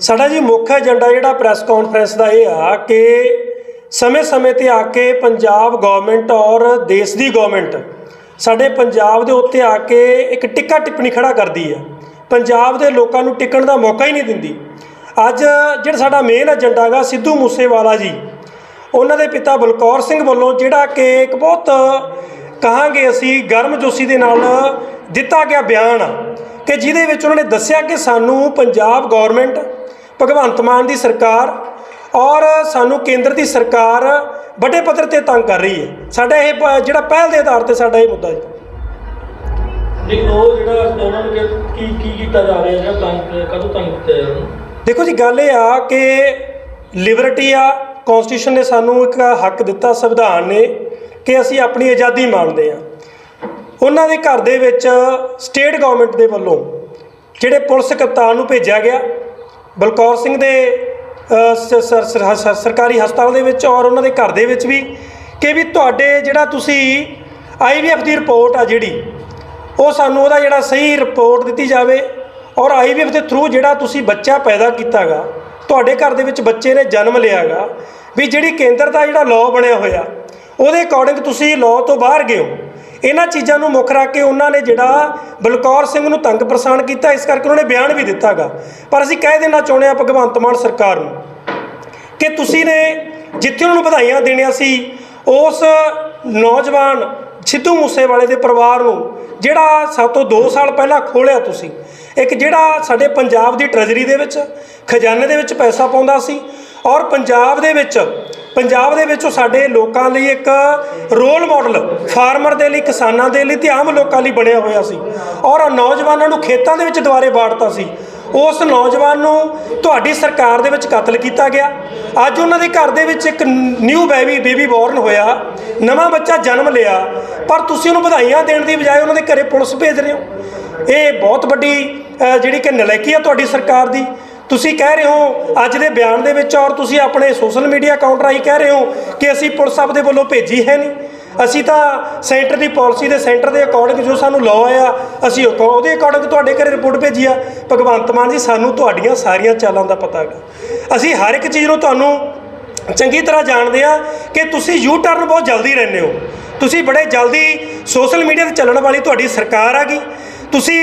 ਸਾਡਾ ਜੀ ਮੁੱਖ ਏਜੰਡਾ ਜਿਹੜਾ ਪ੍ਰੈਸ ਕਾਨਫਰੰਸ ਦਾ ਇਹ ਆ ਕਿ ਸਮੇਂ-ਸਮੇਂ ਤੇ ਆ ਕੇ ਪੰਜਾਬ ਗਵਰਨਮੈਂਟ ਔਰ ਦੇਸ਼ ਦੀ ਗਵਰਨਮੈਂਟ ਸਾਡੇ ਪੰਜਾਬ ਦੇ ਉੱਤੇ ਆ ਕੇ ਇੱਕ ਟਿੱਕਾ ਟਿੱਪਣੀ ਖੜਾ ਕਰਦੀ ਹੈ ਪੰਜਾਬ ਦੇ ਲੋਕਾਂ ਨੂੰ ਟਿਕਣ ਦਾ ਮੌਕਾ ਹੀ ਨਹੀਂ ਦਿੰਦੀ। ਅੱਜ ਜਿਹੜਾ ਸਾਡਾ ਮੇਨ ਏਜੰਡਾ ਹੈਗਾ ਸਿੱਧੂ ਮੂਸੇਵਾਲਾ ਜੀ, ਉਹਨਾਂ ਦੇ ਪਿਤਾ ਬਲਕੌਰ ਸਿੰਘ ਵੱਲੋਂ ਜਿਹੜਾ ਕਿ ਇੱਕ ਬਹੁਤ ਕਹਾਂਗੇ ਅਸੀਂ ਗਰਮਜੋਸ਼ੀ ਦੇ ਨਾਲ ਦਿੱਤਾ ਗਿਆ ਬਿਆਨ ਆ ਕਿ ਜਿਹਦੇ ਵਿੱਚ ਉਹਨਾਂ ਨੇ ਦੱਸਿਆ ਕਿ ਸਾਨੂੰ ਪੰਜਾਬ ਗਵਰਨਮੈਂਟ ਭਗਵੰਤ ਮਾਨ ਦੀ ਸਰਕਾਰ ਔਰ ਸਾਨੂੰ ਕੇਂਦਰ ਦੀ ਸਰਕਾਰ ਵੱਡੇ ਪੱਧਰ ਤੇ ਤੰਗ ਕਰ ਰਹੀ ਹੈ। ਸਾਡਾ ਇਹ ਜਿਹੜਾ ਪਹਿਲ ਦੇ ਆਧਾਰ ਤੇ ਸਾਡਾ ਇਹ ਮੁੱਦਾ ਜੀ ਨਹੀਂ ਉਹ ਜਿਹੜਾ ਉਹਨਾਂ ਨੂੰ ਕਿ- ਕੀ ਕੀ ਕੀਤਾ ਜਾ ਰਿਹਾ ਹੈ ਤੰਗ ਕਦੋਂ ਤੰਗ ਕੀਤਾ ਜਾ ਰਿਹਾ? ਦੇਖੋ ਜੀ ਗੱਲ ਇਹ ਆ ਕਿ ਲਿਬਰਟੀ ਆ ਕਨਸਟੀਟਿਊਸ਼ਨ ਨੇ ਸਾਨੂੰ ਇੱਕ ਹੱਕ ਦਿੱਤਾ ਸੰਵਿਧਾਨ ਨੇ ਕਿ ਅਸੀਂ ਆਪਣੀ ਆਜ਼ਾਦੀ ਮੰਨਦੇ ਆ ਉਹਨਾਂ ਦੇ ਘਰ ਦੇ ਵਿੱਚ ਸਟੇਟ ਗਵਰਨਮੈਂਟ ਦੇ ਵੱਲੋਂ ਜਿਹੜੇ ਪੁਲਿਸ ਕਪਤਾਨ ਨੂੰ ਭੇਜਿਆ ਗਿਆ ਬਲਕੌਰ ਸਿੰਘ ਦੇ ਸਰਕਾਰੀ ਹਸਪਤਾਲ ਦੇ ਵਿੱਚ ਔਰ ਉਹਨਾਂ ਦੇ ਘਰ ਦੇ ਵਿੱਚ ਵੀ ਕਿ ਵੀ ਤੁਹਾਡੇ ਜਿਹੜਾ ਤੁਸੀਂ ਆਈਵੀਐਫ ਦੀ ਰਿਪੋਰਟ ਆ ਜਿਹੜੀ, ਉਹ ਸਾਨੂੰ ਉਹਦਾ ਜਿਹੜਾ ਸਹੀ ਰਿਪੋਰਟ ਦਿੱਤੀ ਜਾਵੇ ਔਰ ਆਈਵੀਐਫ ਦੇ ਥਰੂ ਜਿਹੜਾ ਤੁਸੀਂ ਬੱਚਾ ਪੈਦਾ ਕੀਤਾਗਾ, ਤੁਹਾਡੇ ਘਰ ਦੇ ਵਿੱਚ ਬੱਚੇ ਨੇ ਜਨਮ ਲਿਆਗਾ, ਵੀ ਜਿਹੜੀ ਕੇਂਦਰ ਦਾ ਜਿਹੜਾ ਲਾਅ ਬਣਿਆ ਹੋਇਆ, ਉਹਦੇ ਅਕੋਰਡਿੰਗ ਤੁਸੀਂ ਲਾਅ ਤੋਂ ਬਾਹਰ ਗਏ ਹੋ। ਇਹਨਾਂ ਚੀਜ਼ਾਂ ਨੂੰ ਮੁੱਖ ਰੱਖ ਕੇ ਉਹਨਾਂ ਨੇ ਜਿਹੜਾ ਬਲਕੌਰ ਸਿੰਘ ਨੂੰ ਤੰਗ ਪਰੇਸ਼ਾਨ ਕੀਤਾ, ਇਸ ਕਰਕੇ ਉਹਨਾਂ ਨੇ ਬਿਆਨ ਵੀ ਦਿੱਤਾਗਾ ਪਰ ਅਸੀਂ ਕਹਿ ਦੇਣਾ ਚਾਹੁੰਦੇ ਹਾਂ ਭਗਵੰਤ ਮਾਨ ਸਰਕਾਰ ਨੂੰ ਕਿ ਤੁਸੀਂ ਨੇ ਜਿੱਥੇ ਉਹਨਾਂ ਨੂੰ ਵਧਾਈਆਂ ਦੇਣੀਆਂ ਸੀ, ਉਸ ਨੌਜਵਾਨ ਸਿੱਧੂ ਮੂਸੇਵਾਲੇ ਦੇ ਪਰਿਵਾਰ ਨੂੰ, ਜਿਹੜਾ ਸਭ ਤੋਂ 2 ਸਾਲ ਪਹਿਲਾਂ ਖੋਲਿਆ ਤੁਸੀਂ, ਇੱਕ ਜਿਹੜਾ ਸਾਡੇ ਪੰਜਾਬ ਦੀ ਟ੍ਰੈਜਰੀ ਦੇ ਵਿੱਚ, ਖਜ਼ਾਨੇ ਦੇ ਵਿੱਚ ਪੈਸਾ ਪਾਉਂਦਾ ਸੀ ਔਰ ਪੰਜਾਬ ਦੇ ਵਿੱਚ ਪੰਜਾਬ ਦੇ ਵਿੱਚ ਉਹ ਸਾਡੇ ਲੋਕਾਂ ਲਈ ਇੱਕ ਰੋਲ ਮਾਡਲ, ਫਾਰਮਰ ਦੇ ਲਈ, ਕਿਸਾਨਾਂ ਦੇ ਲਈ ਤੇ ਆਮ ਲੋਕਾਂ ਲਈ ਬਣਿਆ ਹੋਇਆ ਸੀ। ਔਰ ਨੌਜਵਾਨਾਂ ਨੂੰ ਖੇਤਾਂ ਦੇ ਵਿੱਚ ਦੁਆਰੇ ਬਾੜਤਾ ਸੀ। ਉਸ ਨੌਜਵਾਨ ਨੂੰ ਤੁਹਾਡੀ ਸਰਕਾਰ ਦੇ ਵਿੱਚ ਕਤਲ ਕੀਤਾ ਗਿਆ। ਅੱਜ ਉਹਨਾਂ ਦੇ ਘਰ ਦੇ ਵਿੱਚ ਇੱਕ ਨਿਊ ਬੇਬੀ ਬੇਬੀ ਬੋਰਨ ਹੋਇਆ। ਨਵਾਂ ਬੱਚਾ ਜਨਮ ਲਿਆ। ਪਰ ਤੁਸੀਂ ਉਹਨੂੰ ਵਧਾਈਆਂ ਦੇਣ ਦੀ ਬਜਾਏ ਉਹਨਾਂ ਦੇ ਘਰੇ ਪੁਲਿਸ ਭੇਜ ਰਹੇ ਹੋ। ਇਹ ਬਹੁਤ ਵੱਡੀ ਜਿਹੜੀ ਕਿ ਨਲਾਇਕੀ ਆ ਤੁਹਾਡੀ ਸਰਕਾਰ ਦੀ। ਤੁਸੀਂ ਕਹਿ ਰਹੇ ਹੋ ਅੱਜ ਦੇ ਬਿਆਨ ਦੇ ਵਿੱਚ ਔਰ ਤੁਸੀਂ ਆਪਣੇ ਸੋਸ਼ਲ ਮੀਡੀਆ ਅਕਾਊਂਟ ਰਾਹੀਂ ਕਹਿ ਰਹੇ ਹੋ ਕਿ ਅਸੀਂ ਪੁਲਿਸ ਆਪ ਦੇ ਵੱਲੋਂ ਭੇਜੀ ਹੈ ਨਹੀਂ। ਅਸੀਂ ਤਾਂ ਸੈਂਟਰ ਦੀ ਪਾਲਿਸੀ ਦੇ ਸੈਂਟਰ ਦੇ ਅਕੋਰਡਿੰਗ ਜੋ ਸਾਨੂੰ ਲਾਅ ਆ ਅਸੀਂ ਉਹ- ਉਹਦੇ ਅਕੋਰਡਿੰਗ ਤੁਹਾਡੇ ਘਰੇ ਰਿਪੋਰਟ ਭੇਜੀ ਆ। ਭਗਵੰਤ ਮਾਨ ਜੀ, ਸਾਨੂੰ ਤੁਹਾਡੀਆਂ ਸਾਰੀਆਂ ਚਾਲਾਂ ਦਾ ਪਤਾ ਹੈਗਾ। ਅਸੀਂ ਹਰ ਇੱਕ ਚੀਜ਼ ਨੂੰ ਤੁਹਾਨੂੰ ਚੰਗੀ ਤਰ੍ਹਾਂ ਜਾਣਦੇ ਆ ਕਿ ਤੁਸੀਂ ਯੂ ਟਰਨ ਬਹੁਤ ਜਲਦੀ ਰਹਿੰਦੇ ਹੋ। ਤੁਸੀਂ ਬੜੇ ਜਲਦੀ ਸੋਸ਼ਲ ਮੀਡੀਆ ਤੇ ਚੱਲਣ ਵਾਲੀ ਤੁਹਾਡੀ ਸਰਕਾਰ ਆ ਗਈ। ਤੁਸੀਂ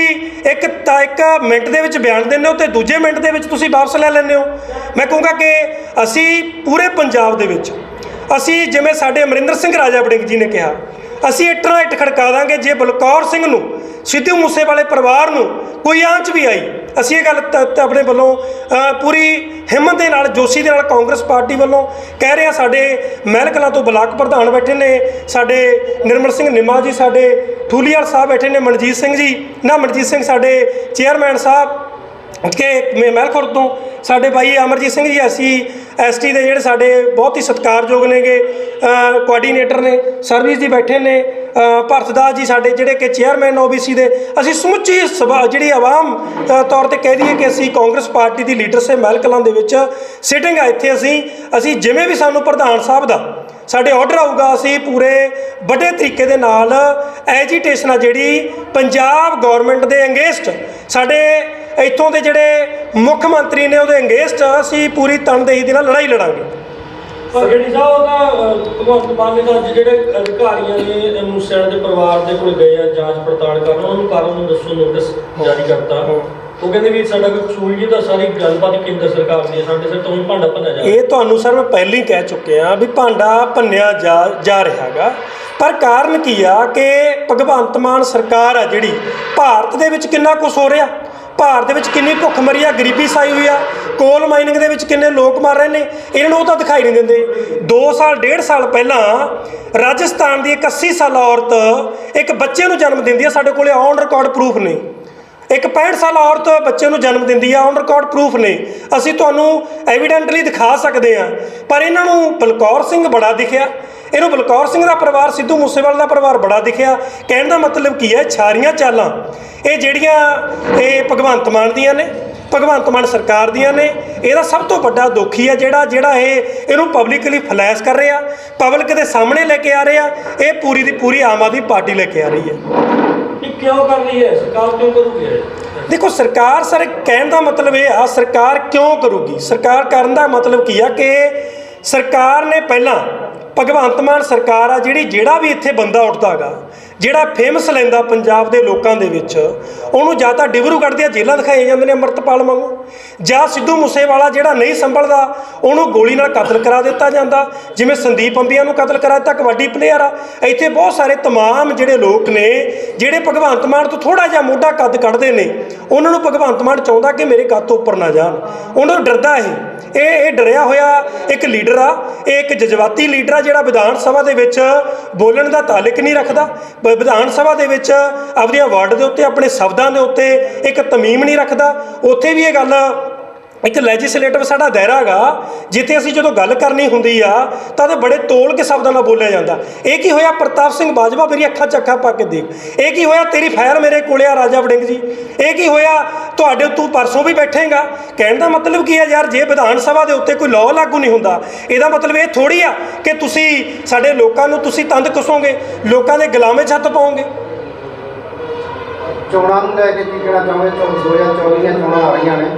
ਇੱਕ ਤਾਂ ਇੱਕ ਮਿੰਟ ਦੇ ਵਿੱਚ ਬਿਆਨ ਦਿੰਦੇ ਹੋ ਤੇ ਦੂਜੇ ਮਿੰਟ ਦੇ ਵਿੱਚ ਤੁਸੀਂ ਵਾਪਸ ਲੈ ਲੈਂਦੇ ਹੋ। ਮੈਂ ਕਹੂੰਗਾ ਕਿ ਅਸੀਂ ਪੂਰੇ ਪੰਜਾਬ ਦੇ ਵਿੱਚ, ਅਸੀਂ ਜਿਵੇਂ ਸਾਡੇ ਅਮਰਿੰਦਰ ਸਿੰਘ ਰਾਜਾ ਵੜਿੰਗ ਜੀ ਨੇ ਕਿਹਾ ਅਸੀਂ ਇੱਟ ਨਾਲ ਇੱਟ ਖੜਕਾ ਦਾਂਗੇ ਜੇ ਬਲਕੌਰ ਸਿੰਘ ਨੂੰ, ਸਿੱਧੂ ਮੂਸੇ ਵਾਲੇ ਪਰਿਵਾਰ ਨੂੰ ਕੋਈ ਆਂਚ ਵੀ ਆਈ। ਅਸੀਂ ਇਹ ਗੱਲ ਤ- ਆਪਣੇ ਵੱਲੋਂ ਪੂਰੀ ਹਿੰਮਤ ਦੇ ਨਾਲ, ਜੋਸ਼ੀ ਦੇ ਨਾਲ ਕਾਂਗਰਸ ਪਾਰਟੀ ਵੱਲੋਂ ਕਹਿ ਰਹੇ ਹਾਂ, ਸਾਡੇ ਮਹਿਲ ਕਲਾਂ ਤੋਂ ਬਲਾਕ ਪ੍ਰਧਾਨ ਬੈਠੇ ਨੇ, ਸਾਡੇ ਨਿਰਮਲ ਸਿੰਘ ਨਿੰਮਾ ਜੀ, ਸਾਡੇ ਠੂਲੀਵਾਲ ਸਾਹਿਬ ਬੈਠੇ ਨੇ, ਮਨਜੀਤ ਸਿੰਘ ਜੀ, ਨਾ ਮਨਜੀਤ ਸਿੰਘ, ਸਾਡੇ ਚੇਅਰਮੈਨ ਸਾਹਿਬ ਕਿ ਮੈਂ ਮਹਿਲਖੁਰ ਤੋਂ। ਸਾਡੇ ਭਾਈ ਅਮਰਜੀਤ ਸਿੰਘ ਜੀ ਅਸੀਂ ਐਸਟੀ ਦੇ ਜਿਹੜੇ ਸਾਡੇ ਬਹੁਤ ਹੀ ਸਤਿਕਾਰਯੋਗ ਨੇਗੇ ਕੋਆਰਡੀਨੇਟਰ ਨੇ ਸਰਵਿਸ ਦੀ ਬੈਠੇ ਨੇ ਅ, ਭਰਤਦਾਸ ਜੀ ਸਾਡੇ ਜਿਹੜੇ ਕਿ ਚੇਅਰਮੈਨ ਓਬੀਸੀ ਦੇ ਅਸੀਂ ਸਮੁੱਚੀ ਸਭਾ ਜਿਹੜੀ ਆਵਾਮ ਤੌਰ ਤੇ ਕਹਿ ਦਈਏ ਕਿ ਅਸੀਂ ਕਾਂਗਰਸ ਪਾਰਟੀ ਦੀ ਲੀਡਰਸ਼ਿਪ ਮਹਿਲ ਕਲਾਂ ਦੇ ਵਿੱਚ ਸਿਟਿੰਗ ਆ ਇੱਥੇ ਅਸੀਂ। ਅਸੀਂ ਜਿਵੇਂ ਵੀ ਸਾਨੂੰ ਪ੍ਰਧਾਨ ਸਾਹਿਬ ਦਾ ਸਾਡੇ ਆਰਡਰ ਆਊਗਾ ਅਸੀਂ ਪੂਰੇ ਵੱਡੇ ਤਰੀਕੇ ਦੇ ਨਾਲ ਐਜੀਟੇਸ਼ਨ ਆ ਜਿਹੜੀ ਪੰਜਾਬ ਗਵਰਨਮੈਂਟ ਦੇ ਅੰਗੇਸਟ ਸਾਡੇ ਇੱਥੋਂ ਦੇ ਜਿਹੜੇ ਮੁੱਖ ਮੰਤਰੀ ਨੇ ਉਹਦੇ ਅੰਗੇਸਟ ਅਸੀਂ ਪੂਰੀ ਤਨਦੇਹੀ ਦੇ ਨਾਲ ਲੜਾਈ ਲੜਾਂਗੇ। ਜਿਹੜੀ ਸਾਹਿਬ ਉਹ ਤਾਂ ਅਹ, ਭਗਵੰਤ ਮਾਨ ਨੇ ਅੱਜ ਜਿਹੜੇ ਅਧਿਕਾਰੀਆਂ ਨੇ ਮੂਸੇਵਾਲੇ ਦੇ ਪਰਿਵਾਰ ਦੇ ਕੋਲ ਗਏ ਆ ਜਾਂਚ ਪੜਤਾਲ ਕਰਨ ਉਹਨਾਂ ਨੂੰ ਕਾਰਨ ਨੂੰ ਦੱਸੋ ਨੋਟਿਸ ਜਾਰੀ ਕਰਤਾ। ਉਹ ਕਹਿੰਦੇ ਵੀ ਸਾਡਾ ਕੋਈ ਕਸੂਰ ਜੀ ਤਾਂ ਸਾਰੀ ਗੱਲਬਾਤ ਕੇਂਦਰ ਸਰਕਾਰ ਦੀ ਹੈ ਸਾਡੇ ਸਿਰ ਤੋਂ ਹੀ ਭਾਂਡਾ ਭੰਨਿਆ ਜਾ ਇਹ ਤੁਹਾਨੂੰ ਸਰ ਮੈਂ ਪਹਿਲਾਂ ਹੀ ਕਹਿ ਚੁੱਕਿਆ ਵੀ ਭਾਂਡਾ ਭੰਨਿਆ ਜਾ ਜਾ ਰਿਹਾ ਹੈਗਾ। ਪਰ ਕਾਰਨ ਕੀ ਆ ਕਿ ਭਗਵੰਤ ਮਾਨ ਸਰਕਾਰ ਆ ਜਿਹੜੀ ਭਾਰਤ ਦੇ ਵਿੱਚ ਕਿੰਨਾ ਕੁਝ ਹੋ ਰਿਹਾ? ਭਾਰਤ ਦੇ ਵਿੱਚ ਕਿੰਨੀ ਭੁੱਖਮਰੀ ਆ, ਗਰੀਬੀ ਸਾਈ ਹੋਈ ਆ ਕੋਲ ਮਾਈਨਿੰਗ ਦੇ ਵਿੱਚ ਕਿੰਨੇ ਲੋਕ ਮਰ ਰਹੇ ਨੇ, ਇਹਨਾਂ ਨੂੰ ਉਹ ਤਾਂ ਦਿਖਾਈ ਨਹੀਂ ਦਿੰਦੇ। 2 ਸਾਲ 1.5 ਸਾਲ ਪਹਿਲਾਂ ਰਾਜਸਥਾਨ ਦੀ ਇੱਕ 80 ਸਾਲਾ ਔਰਤ ਇੱਕ ਬੱਚੇ ਨੂੰ ਜਨਮ ਦਿੰਦੀ ਆ, ਸਾਡੇ ਕੋਲੇ ਔਨ ਰਿਕਾਰਡ ਪ੍ਰੂਫ ਨੇ। ਇੱਕ 65 ਸਾਲ ਔਰਤ ਬੱਚੇ ਨੂੰ ਜਨਮ ਦਿੰਦੀ ਆ ਔਨ ਰਿਕਾਰਡ ਪ੍ਰੂਫ ਨੇ। ਅਸੀਂ ਤੁਹਾਨੂੰ ਐਵੀਡੈਂਟਲੀ ਦਿਖਾ ਸਕਦੇ ਆ, ਪਰ ਇਹਨਾਂ ਨੂੰ ਬਲਕੌਰ ਸਿੰਘ ਬੜਾ ਦਿਖਿਆ। ਇਹਨੂੰ ਬਲਕੌਰ ਸਿੰਘ ਦਾ ਪਰਿਵਾਰ ਸਿੱਧੂ ਮੂਸੇਵਾਲੇ ਦਾ ਪਰਿਵਾਰ ਬੜਾ ਦਿਖਿਆ। ਕਹਿਣ ਦਾ ਮਤਲਬ ਕੀ ਹੈ? ਛਾਰੀਆਂ ਚਾਲਾਂ। ਇਹ ਜਿਹੜੀਆਂ ਇਹ ਭਗਵੰਤ ਮਾਨ ਦੀਆਂ ਨੇ ਭਗਵੰਤ ਮਾਨ ਸਰਕਾਰ ਦੀਆਂ ਨੇ ਇਹਦਾ ਸਭ ਤੋਂ ਵੱਡਾ ਦੋਖੀ ਹੈ ਜਿਹੜਾ ਜਿਹੜਾ ਇਹ ਇਹਨੂੰ ਪਬਲਿਕਲੀ ਫਲੈਸ਼ ਕਰ ਰਿਹਾ। ਪਬਲਿਕ ਦੇ ਸਾਹਮਣੇ ਲੈ ਕੇ ਆ ਰਿਹਾ। ਇਹ ਪੂਰੀ ਦੀ ਪੂਰੀ ਆਮ ਆਦਮੀ ਪਾਰਟੀ ਲੈ ਕੇ ਆ ਰਹੀ ਹੈ। ਕਿਉਂ ਕਰ ਰਹੀ ਹੈ? ਸਰਕਾਰ ਕਿਉਂ ਕਰੂਗੀ ਦੇਖੋ ਸਰਕਾਰ ਸਰ ਕਹਿਣ ਦਾ ਮਤਲਬ ਇਹ ਆ ਸਰਕਾਰ ਕਿਉਂ ਕਰੂਗੀ? ਸਰਕਾਰ ਕਰਨ ਦਾ ਮਤਲਬ ਕੀ ਆ ਕਿ ਸਰਕਾਰ ਨੇ ਪਹਿਲਾਂ ਭਗਵੰਤ ਮਾਨ ਸਰਕਾਰ ਆ ਜਿਹੜੀ ਜਿਹੜਾ ਵੀ ਇੱਥੇ ਬੰਦਾ ਉੱਠਦਾਗਾ ਜਿਹੜਾ ਫੇਮਸ ਲੈਂਦਾ ਪੰਜਾਬ ਦੇ ਲੋਕਾਂ ਦੇ ਵਿੱਚ, ਉਹਨੂੰ ਜਾਂ ਤਾਂ ਡਿਬਰੂਗੜ੍ਹ ਦੀਆਂ ਜੇਲ੍ਹਾਂ ਦਿਖਾਈਆਂ ਜਾਂਦੇ ਨੇ ਅੰਮ੍ਰਿਤਪਾਲ ਵਾਂਗੂ, ਜਾਂ ਸਿੱਧੂ ਮੂਸੇਵਾਲਾ ਜਿਹੜਾ ਨਹੀਂ ਸੰਭਲਦਾ, ਉਹਨੂੰ ਗੋਲੀ ਨਾਲ ਕਤਲ ਕਰਾ ਦਿੱਤਾ ਜਾਂਦਾ। ਜਿਵੇਂ ਸੰਦੀਪ ਅੰਬੀਆਂ ਨੂੰ ਕਤਲ ਕਰਾ ਦਿੱਤਾ, ਕਬੱਡੀ ਪਲੇਅਰ ਆ। ਇੱਥੇ ਬਹੁਤ ਸਾਰੇ ਤਮਾਮ ਜਿਹੜੇ ਲੋਕ ਨੇ, ਜਿਹੜੇ ਭਗਵੰਤ ਮਾਨ ਤੋਂ ਥੋੜਾ ਜਿਹਾ ਮੋਢਾ ਕੱਦ ਕੱਢਦੇ ਨੇ, ਉਹਨਾਂ ਨੂੰ ਭਗਵੰਤ ਮਾਨ ਚਾਹੁੰਦਾ ਕਿ ਮੇਰੇ ਕੱਦ ਤੋਂ ਉੱਪਰ ਨਾ ਜਾਣ। ਉਹਨਾਂ ਨੂੰ ਡਰਦਾ ਇਹ। ਇਹ ਇਹ ਡਰਿਆ ਹੋਇਆ ਇੱਕ ਲੀਡਰ ਆ, ਇਹ ਇੱਕ ਜਜ਼ਬਾਤੀ ਲੀਡਰ ਆ ਜਿਹੜਾ ਵਿਧਾਨ ਸਭਾ ਦੇ ਵਿੱਚ ਬੋਲਣ ਦਾ ਤਾਲੁਕ ਨਹੀਂ ਰੱਖਦਾ। ਵਿਧਾਨ ਸਭਾ ਦੇ ਵਿੱਚ ਆਪਣੀਆਂ ਵਾਰਡ ਦੇ ਉੱਤੇ, ਆਪਣੇ ਸ਼ਬਦਾਂ ਦੇ ਉੱਤੇ ਇੱਕ ਤਮੀਮ ਨਹੀਂ ਰੱਖਦਾ। ਉੱਥੇ ਵੀ ਇਹ ਗੱਲ ਇੱਕ ਲੈਜਿਸਲੇਟਿਵ ਸਾਡਾ ਦਾਇਰਾ ਹੈਗਾ, ਜਿੱਥੇ ਅਸੀਂ ਜਦੋਂ ਗੱਲ ਕਰਨੀ ਹੁੰਦੀ ਆ, ਤਾਂ ਤੇ ਬੜੇ ਤੋਲ ਕੇ ਸ਼ਬਦਾਂ ਨਾਲ ਬੋਲਿਆ ਜਾਂਦਾ। ਇਹ ਕੀ ਹੋਇਆ, ਪ੍ਰਤਾਪ ਸਿੰਘ ਬਾਜਵਾ ਮੇਰੀ ਅੱਖਾਂ 'ਚ ਅੱਖਾਂ ਪਾ ਕੇ ਦੇਖ। ਇਹ ਕੀ ਹੋਇਆ, ਤੇਰੀ ਫਾਈਲ ਮੇਰੇ ਕੋਲੇ ਆ, ਰਾਜਾ ਵੜਿੰਗ ਜੀ। ਇਹ ਕੀ ਹੋਇਆ, ਤੁਹਾਡੇ ਤੂੰ ਪਰਸੋਂ ਵੀ ਬੈਠੇਗਾ। ਕਹਿਣ ਦਾ ਮਤਲਬ ਕੀ ਹੈ ਯਾਰ, ਜੇ ਵਿਧਾਨ ਸਭਾ ਦੇ ਉੱਤੇ ਕੋਈ ਲਾਅ ਲਾਗੂ ਨਹੀਂ ਹੁੰਦਾ, ਇਹਦਾ ਮਤਲਬ ਇਹ ਥੋੜੀ ਆ ਕਿ ਤੁਸੀਂ ਸਾਡੇ ਲੋਕਾਂ ਨੂੰ ਤੁਸੀਂ ਤੰਦ ਕਸੋਗੇ, ਲੋਕਾਂ ਦੇ ਗੁਲਾਮੇ 'ਚ ਹੱਥ ਪਾਓਗੇ। ਚੋਣਾਂ ਨੂੰ ਲੈ ਕੇ ਕੀ ਕਹਿਣਾ ਚਾਹੁੰਦੇ 2024 ਦੀਆਂ ਚੋਣਾਂ ਆ ਰਹੀਆਂ ਨੇ।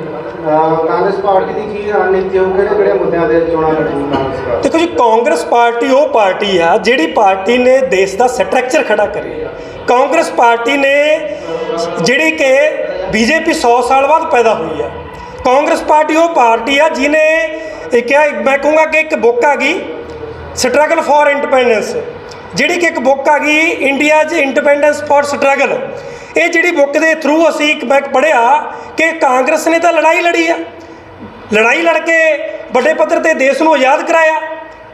ਕਾਂਗਰਸ ਪਾਰਟੀ ਦੀ ਕੀ ਰਣਨੀਤੀ ਹੋ? ਕਿਹੜੇ ਕਿਹੜੇ ਮੁੱਦਿਆਂ ਤੇ ਚੋਣਾਂ ਲੜੂਗੀ ਕਾਂਗਰਸ ਪਾਰਟੀ? ਦੇਖੋ ਜੀ, ਕਾਂਗਰਸ ਪਾਰਟੀ ਉਹ ਪਾਰਟੀ ਆ ਜਿਹੜੀ ਪਾਰਟੀ ਨੇ ਦੇਸ਼ ਦਾ ਸਟਰਕਚਰ ਖੜਾ ਕਰਿਆ। ਕਾਂਗਰਸ ਪਾਰਟੀ ਨੇ ਜਿਹੜੀ ਕਿ ਬੀਜੇਪੀ 100 ਸਾਲ ਬਾਅਦ ਪੈਦਾ ਹੋਈ ਆ। ਕਾਂਗਰਸ ਪਾਰਟੀ ਉਹ ਪਾਰਟੀ ਆ ਜਿਹਨੇ ਇਹ ਕਿਹਾ, ਮੈਂ ਕਹੂੰਗਾ ਕਿ ਇੱਕ ਬੁੱਕ ਆ ਗਈ ਸਟਰਗਲ ਫਾਰ ਇੰਡੀਪੈਂਡੈਂਸ ਜਿਹੜੀ ਕਿ ਇੱਕ ਬੁੱਕ ਆ ਗਈ ਇੰਡੀਆ 'ਚ ਇੰਡੀਪੈਂਡੈਂਸ ਫਾਰ ਸਟਰਗਲ ਇਹ ਜਿਹੜੀ ਬੁੱਕ ਦੇ ਥਰੂ ਅਸੀਂ ਇੱਕ ਮੈਂ ਪੜ੍ਹਿਆ ਕਿ ਕਾਂਗਰਸ ਨੇ ਤਾਂ ਲੜਾਈ ਲੜੀ ਆ। ਲੜਾਈ ਲੜ ਕੇ ਵੱਡੇ ਪੱਧਰ ਤੇ ਦੇਸ਼ ਨੂੰ ਆਜ਼ਾਦ ਕਰਾਇਆ।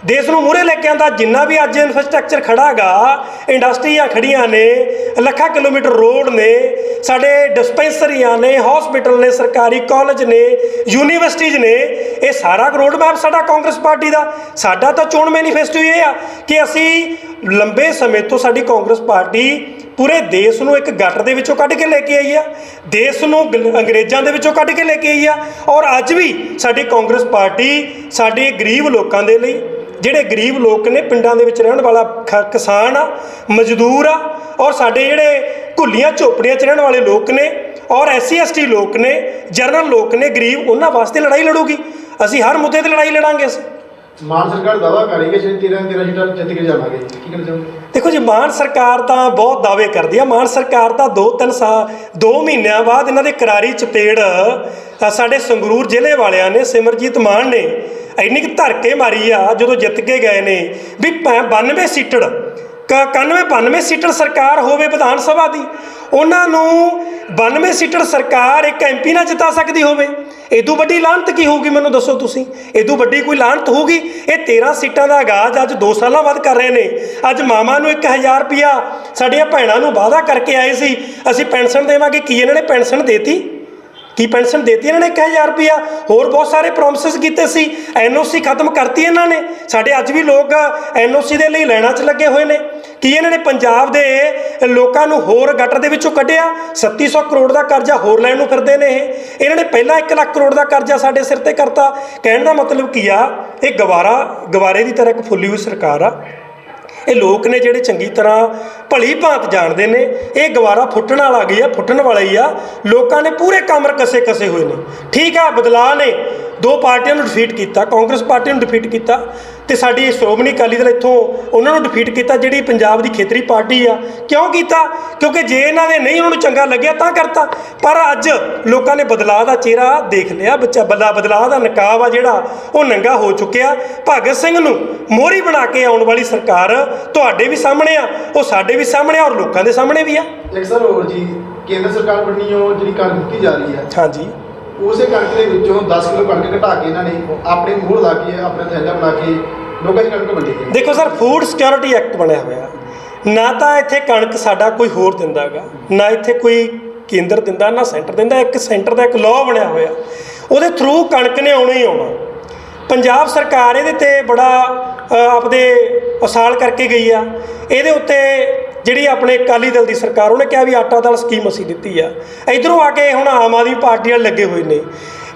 ਦੇਸ਼ ਨੂੰ ਮੂਹਰੇ ਲੈ ਕੇ ਆਂਦਾ ਜਿੰਨਾ ਵੀ ਅੱਜ ਇਨਫਰਾਸਟ੍ਰਕਚਰ ਖੜਾ ਹੈਗਾ ਇੰਡਸਟਰੀਆਂ ਖੜੀਆਂ ਨੇ, ਲੱਖਾਂ ਕਿਲੋਮੀਟਰ ਰੋਡ ਨੇ, ਸਾਡੇ ਡਿਸਪੈਂਸਰੀਆਂ ਨੇ ਹਸਪੀਟਲ ਨੇ, ਸਰਕਾਰੀ ਕਾਲਜ ਨੇ ਯੂਨੀਵਰਸਿਟੀਜ਼ ਨੇ, ਇਹ ਸਾਰਾ ਰੋਡ ਮੈਪ ਸਾਡਾ ਕਾਂਗਰਸ ਪਾਰਟੀ ਦਾ। ਸਾਡਾ ਤਾਂ ਚੋਣ ਮੈਨੀਫੈਸਟੋ ਇਹ ਆ ਕਿ ਅਸੀਂ ਲੰਬੇ ਸਮੇਂ ਤੋਂ ਸਾਡੀ ਕਾਂਗਰਸ ਪਾਰਟੀ ਪੂਰੇ ਦੇਸ਼ ਨੂੰ ਇੱਕ ਗੱਟ ਦੇ ਵਿੱਚੋਂ ਕੱਢ ਕੇ ਲੈ ਕੇ ਆਈ ਆ। ਦੇਸ਼ ਨੂੰ ਗਲ- ਅੰਗਰੇਜ਼ਾਂ ਦੇ ਵਿੱਚੋਂ ਕੱਢ ਕੇ ਲੈ ਕੇ ਆਈ ਆ। ਔਰ ਅੱਜ ਵੀ ਸਾਡੀ ਕਾਂਗਰਸ ਪਾਰਟੀ ਸਾਡੇ ਗਰੀਬ ਲੋਕਾਂ ਦੇ ਲਈ ਜਿਹੜੇ ਗਰੀਬ ਲੋਕ ਨੇ ਪਿੰਡਾਂ ਦੇ ਵਿੱਚ ਰਹਿਣ ਵਾਲਾ ਕਿਸਾਨ ਆ ਮਜ਼ਦੂਰ ਆ ਔਰ ਸਾਡੇ ਜਿਹੜੇ ਘੁੱਲੀਆਂ ਝੋਪੜੀਆਂ 'ਚ ਰਹਿਣ ਵਾਲੇ ਲੋਕ ਨੇ ਔਰ ਐਸਸੀ ਐਸਟੀ ਲੋਕ ਨੇ ਜਨਰਲ ਲੋਕ ਨੇ ਗਰੀਬ ਉਹਨਾਂ ਵਾਸਤੇ ਲੜਾਈ ਲੜੂਗੀ। ਅਸੀਂ ਹਰ ਮੁੱਦੇ ਤੇ ਲੜਾਈ ਲੜਾਂਗੇ ਅਸੀਂ। ਮਾਨ ਸਰਕਾਰ ਦਾਵਾ ਕਰ ਰਹੀ ਹੈ ਕਿ 13 13 ਸੀਟਾਂ ਜਿੱਤ ਕੇ ਜਾਵਾਂਗੇ। ਕੀ ਕਹਿਣਾ ਚਾਹੁੰਦੇ ਦੇਖੋ ਜੀ ਮਾਨ ਸਰਕਾਰ ਤਾਂ ਬਹੁਤ ਦਾਅਵੇ ਕਰਦੀ ਆ। ਮਾਨ ਸਰਕਾਰ ਤਾਂ 2-3 ਸਾਲ 2 ਮਹੀਨਿਆਂ ਬਾਅਦ ਇਹਨਾਂ ਦੇ ਕਰਾਰੀ ਚਪੇੜ ਸਾਡੇ ਸੰਗਰੂਰ ਜ਼ਿਲ੍ਹੇ ਵਾਲਿਆਂ ਨੇ ਸਿਮਰਜੀਤ ਮਾਨ ਨੇ ਇੰਨੀ ਕੁ ਧਰਕੇ ਮਾਰੀ ਆ ਜਦੋਂ ਜਿੱਤ ਕੇ ਗਏ ਨੇ ਵੀ ਭੈ- 92 ਸੀਟੜ 91 92 ਸੀਟੜ ਸਰਕਾਰ ਹੋਵੇ ਵਿਧਾਨ ਸਭਾ ਦੀ, ਉਹਨਾਂ ਨੂੰ 92 ਸੀਟੜ ਸਰਕਾਰ ਇੱਕ ਐਮਪੀ ਨਾਲ ਜਿਤਾ ਸਕਦੀ ਹੋਵੇ। ਇਦੋਂ ਵੱਡੀ ਲਾਹਨਤ ਕੀ ਹੋਊਗੀ ਮੈਨੂੰ ਦੱਸੋ ਤੁਸੀਂ? ਇਦੋਂ ਵੱਡੀ ਕੋਈ ਲਾਹਨਤ ਹੋਊਗੀ? ਇਹ 13 ਸੀਟਾਂ ਦਾ ਆਗਾਜ਼ ਅੱਜ 2 ਸਾਲਾਂ ਬਾਅਦ ਕਰ ਰਹੇ ਨੇ। ਅੱਜ ਮਾਮਾ ਨੂੰ 1000 ਰੁਪਿਆ ਸਾਡੀਆਂ ਭੈਣਾਂ ਨੂੰ ਵਾਅਦਾ ਕਰਕੇ ਆਏ ਸੀ, ਅਸੀਂ ਪੈਨਸ਼ਨ ਦੇਵਾਂਗੇ, ਕੀ ਇਹਨਾਂ ਨੇ ਪੈਨਸ਼ਨ ਦੇਤੀ? ਕੀ ਪੈਨਸ਼ਨ ਦੇਤੀ ਇਹਨਾਂ ਨੇ? 1000 ਰੁਪਿਆ ਹੋਰ ਬਹੁਤ ਸਾਰੇ ਪ੍ਰੋਮਿਸਸ ਕੀਤੇ ਸੀ। ਐਨਓਸੀ ਖਤਮ ਕਰਤੀ ਇਹਨਾਂ ਨੇ। ਸਾਡੇ ਅੱਜ ਵੀ ਲੋਕ ਐਨਓਸੀ ਦੇ ਲਈ ਲੈਣਾ 'ਚ ਲੱਗੇ ਹੋਏ ਨੇ। ਕੀ ਇਹਨਾਂ ਨੇ ਪੰਜਾਬ ਦੇ ਲੋਕਾਂ ਨੂੰ ਹੋਰ ਗਟਰ ਦੇ ਵਿੱਚੋਂ ਕੱਢਿਆ? 3700 ਕਰੋੜ ਦਾ ਕਰਜ਼ਾ ਹੋਰ ਲੈਣ ਨੂੰ ਫਿਰਦੇ ਨੇ ਇਹ। ਇਹਨਾਂ ਨੇ ਪਹਿਲਾਂ 1 ਲੱਖ ਕਰੋੜ ਦਾ ਕਰਜ਼ਾ ਸਾਡੇ ਸਿਰ ਤੇ ਕਰਤਾ। ਕਹਿਣ ਦਾ ਮਤਲਬ ਕੀ ਆ? ਇਹ ਗਵਾਰਾ, ਗਵਾਰੇ ਦੀ ਤਰ੍ਹਾਂ ਇੱਕ ਫੁੱਲੀ ਹੋਈ ਸਰਕਾਰ ਆ। ਇਹ ਲੋਕ ਨੇ ਜਿਹੜੇ ਚੰਗੀ ਤਰ੍ਹਾਂ ਭਲੀ ਭਾਂਤ ਜਾਣਦੇ ਨੇ, ਇਹ ਗਵਾਰਾ ਫੁੱਟਣ ਵਾਲਾ ਗਈ ਆ, ਫੁੱਟਣ ਵਾਲਾ ਹੀ ਆ। ਲੋਕਾਂ ਨੇ ਪੂਰੇ ਕਮਰ ਕਸੇ ਕਸੇ ਹੋਏ ਨੇ। ਠੀਕ ਆ, ਬਦਲਾਅ ਨੇ। ਦੋ ਪਾਰਟੀਆਂ ਨੂੰ ਡਿਫੀਟ ਕੀਤਾ, ਕਾਂਗਰਸ ਪਾਰਟੀ ਨੂੰ ਡਿਫੀਟ ਕੀਤਾ। ਤੇ ਸਾਡੀ ਸ਼੍ਰੋਮਣੀ ਅਕਾਲੀ ਦਲ ਇੱਥੋਂ ਉਹਨਾਂ ਨੂੰ ਡਿਫੀਟ ਕੀਤਾ ਜਿਹੜੀ ਪੰਜਾਬ ਦੀ ਖੇਤਰੀ ਪਾਰਟੀ ਆ। ਕਿਉਂ ਕੀਤਾ? ਕਿਉਂਕਿ ਜੇ ਇਹਨਾਂ ਦੇ ਨਹੀਂ ਉਹਨਾਂ ਨੂੰ ਚੰਗਾ ਲੱਗਿਆ ਤਾਂ ਕਰਤਾ। ਪਰ ਅੱਜ ਲੋਕਾਂ ਨੇ ਬਦਲਾਅ ਦਾ ਚਿਹਰਾ ਦੇਖ ਲਿਆ। ਬੱਚਾ ਬਦਲਾ ਬਦਲਾਅ ਦਾ ਨਕਾਬ ਆ ਜਿਹੜਾ ਉਹ ਨੰਗਾ ਹੋ ਚੁੱਕਿਆ। ਭਗਤ ਸਿੰਘ ਨੂੰ ਮੋਹਰੀ ਬਣਾ ਕੇ ਆਉਣ ਵਾਲੀ ਸਰਕਾਰ ਤੁਹਾਡੇ ਵੀ ਸਾਹਮਣੇ ਆ ਉਹ ਸਾਡੇ ਵੀ ਸਾਹਮਣੇ ਆ ਔਰ ਲੋਕਾਂ ਦੇ ਸਾਹਮਣੇ ਵੀ ਆ। ਇੱਕ ਸਰ ਹੋਰ ਜੀ ਕੇਂਦਰ ਸਰਕਾਰ ਵੱਲੋਂ ਜਿਹੜੀ ਕਣਕ ਦਿੱਤੀ ਜਾ ਰਹੀ ਹੈ। ਹਾਂਜੀ। ਉਸੇ ਕਣਕ ਦੇ ਵਿੱਚੋਂ 10 ਕਿਲੋ ਕਣਕ ਘਟਾ ਕੇ ਇਹਨਾਂ ਨੇ ਆਪਣੀ ਮੋਹਰ ਲਾ ਕੇ, ਆਪਣਾ ਥੈਲਾ ਬਣਾ ਕੇ ਲੋਕਾਂ ਦੀ ਕਣਕ ਵੰਡੀ ਹੈ ਦੇਖੋ ਸਰ ਫੂਡ ਸਿਕਿਉਰਿਟੀ ਐਕਟ ਬਣਿਆ ਹੋਇਆ। ਨਾ ਤਾਂ ਇੱਥੇ ਕਣਕ ਸਾਡਾ ਕੋਈ ਹੋਰ ਦਿੰਦਾਗਾ ਨਾ ਇੱਥੇ ਕੋਈ ਕੇਂਦਰ ਦਿੰਦਾ, ਨਾ ਸੈਂਟਰ ਦਿੰਦਾ, ਇੱਕ ਸੈਂਟਰ ਦਾ ਇੱਕ ਲਾਅ ਬਣਿਆ ਹੋਇਆ। ਉਹਦੇ ਥਰੂ ਕਣਕ ਨੇ ਆਉਣਾ ਹੀ ਆਉਣਾ। ਪੰਜਾਬ ਸਰਕਾਰ ਇਹਦੇ ਤੇ ਬੜਾ ਆਪਦੇ ਉਸਾਲ ਕਰਕੇ ਗਈ ਆ। ਇਹਦੇ ਉੱਤੇ ਜਿਹੜੀ ਆਪਣੇ ਅਕਾਲੀ ਦਲ ਦੀ ਸਰਕਾਰ, ਉਹਨੇ ਕਿਹਾ ਵੀ ਆਟਾ ਦਾਲ ਸਕੀਮ ਅਸੀਂ ਦਿੱਤੀ ਆ। ਇਧਰੋਂ ਆ ਕੇ ਹੁਣ ਆਮ ਆਦਮੀ ਪਾਰਟੀ ਵਾਲੇ ਲੱਗੇ ਹੋਏ ਨੇ।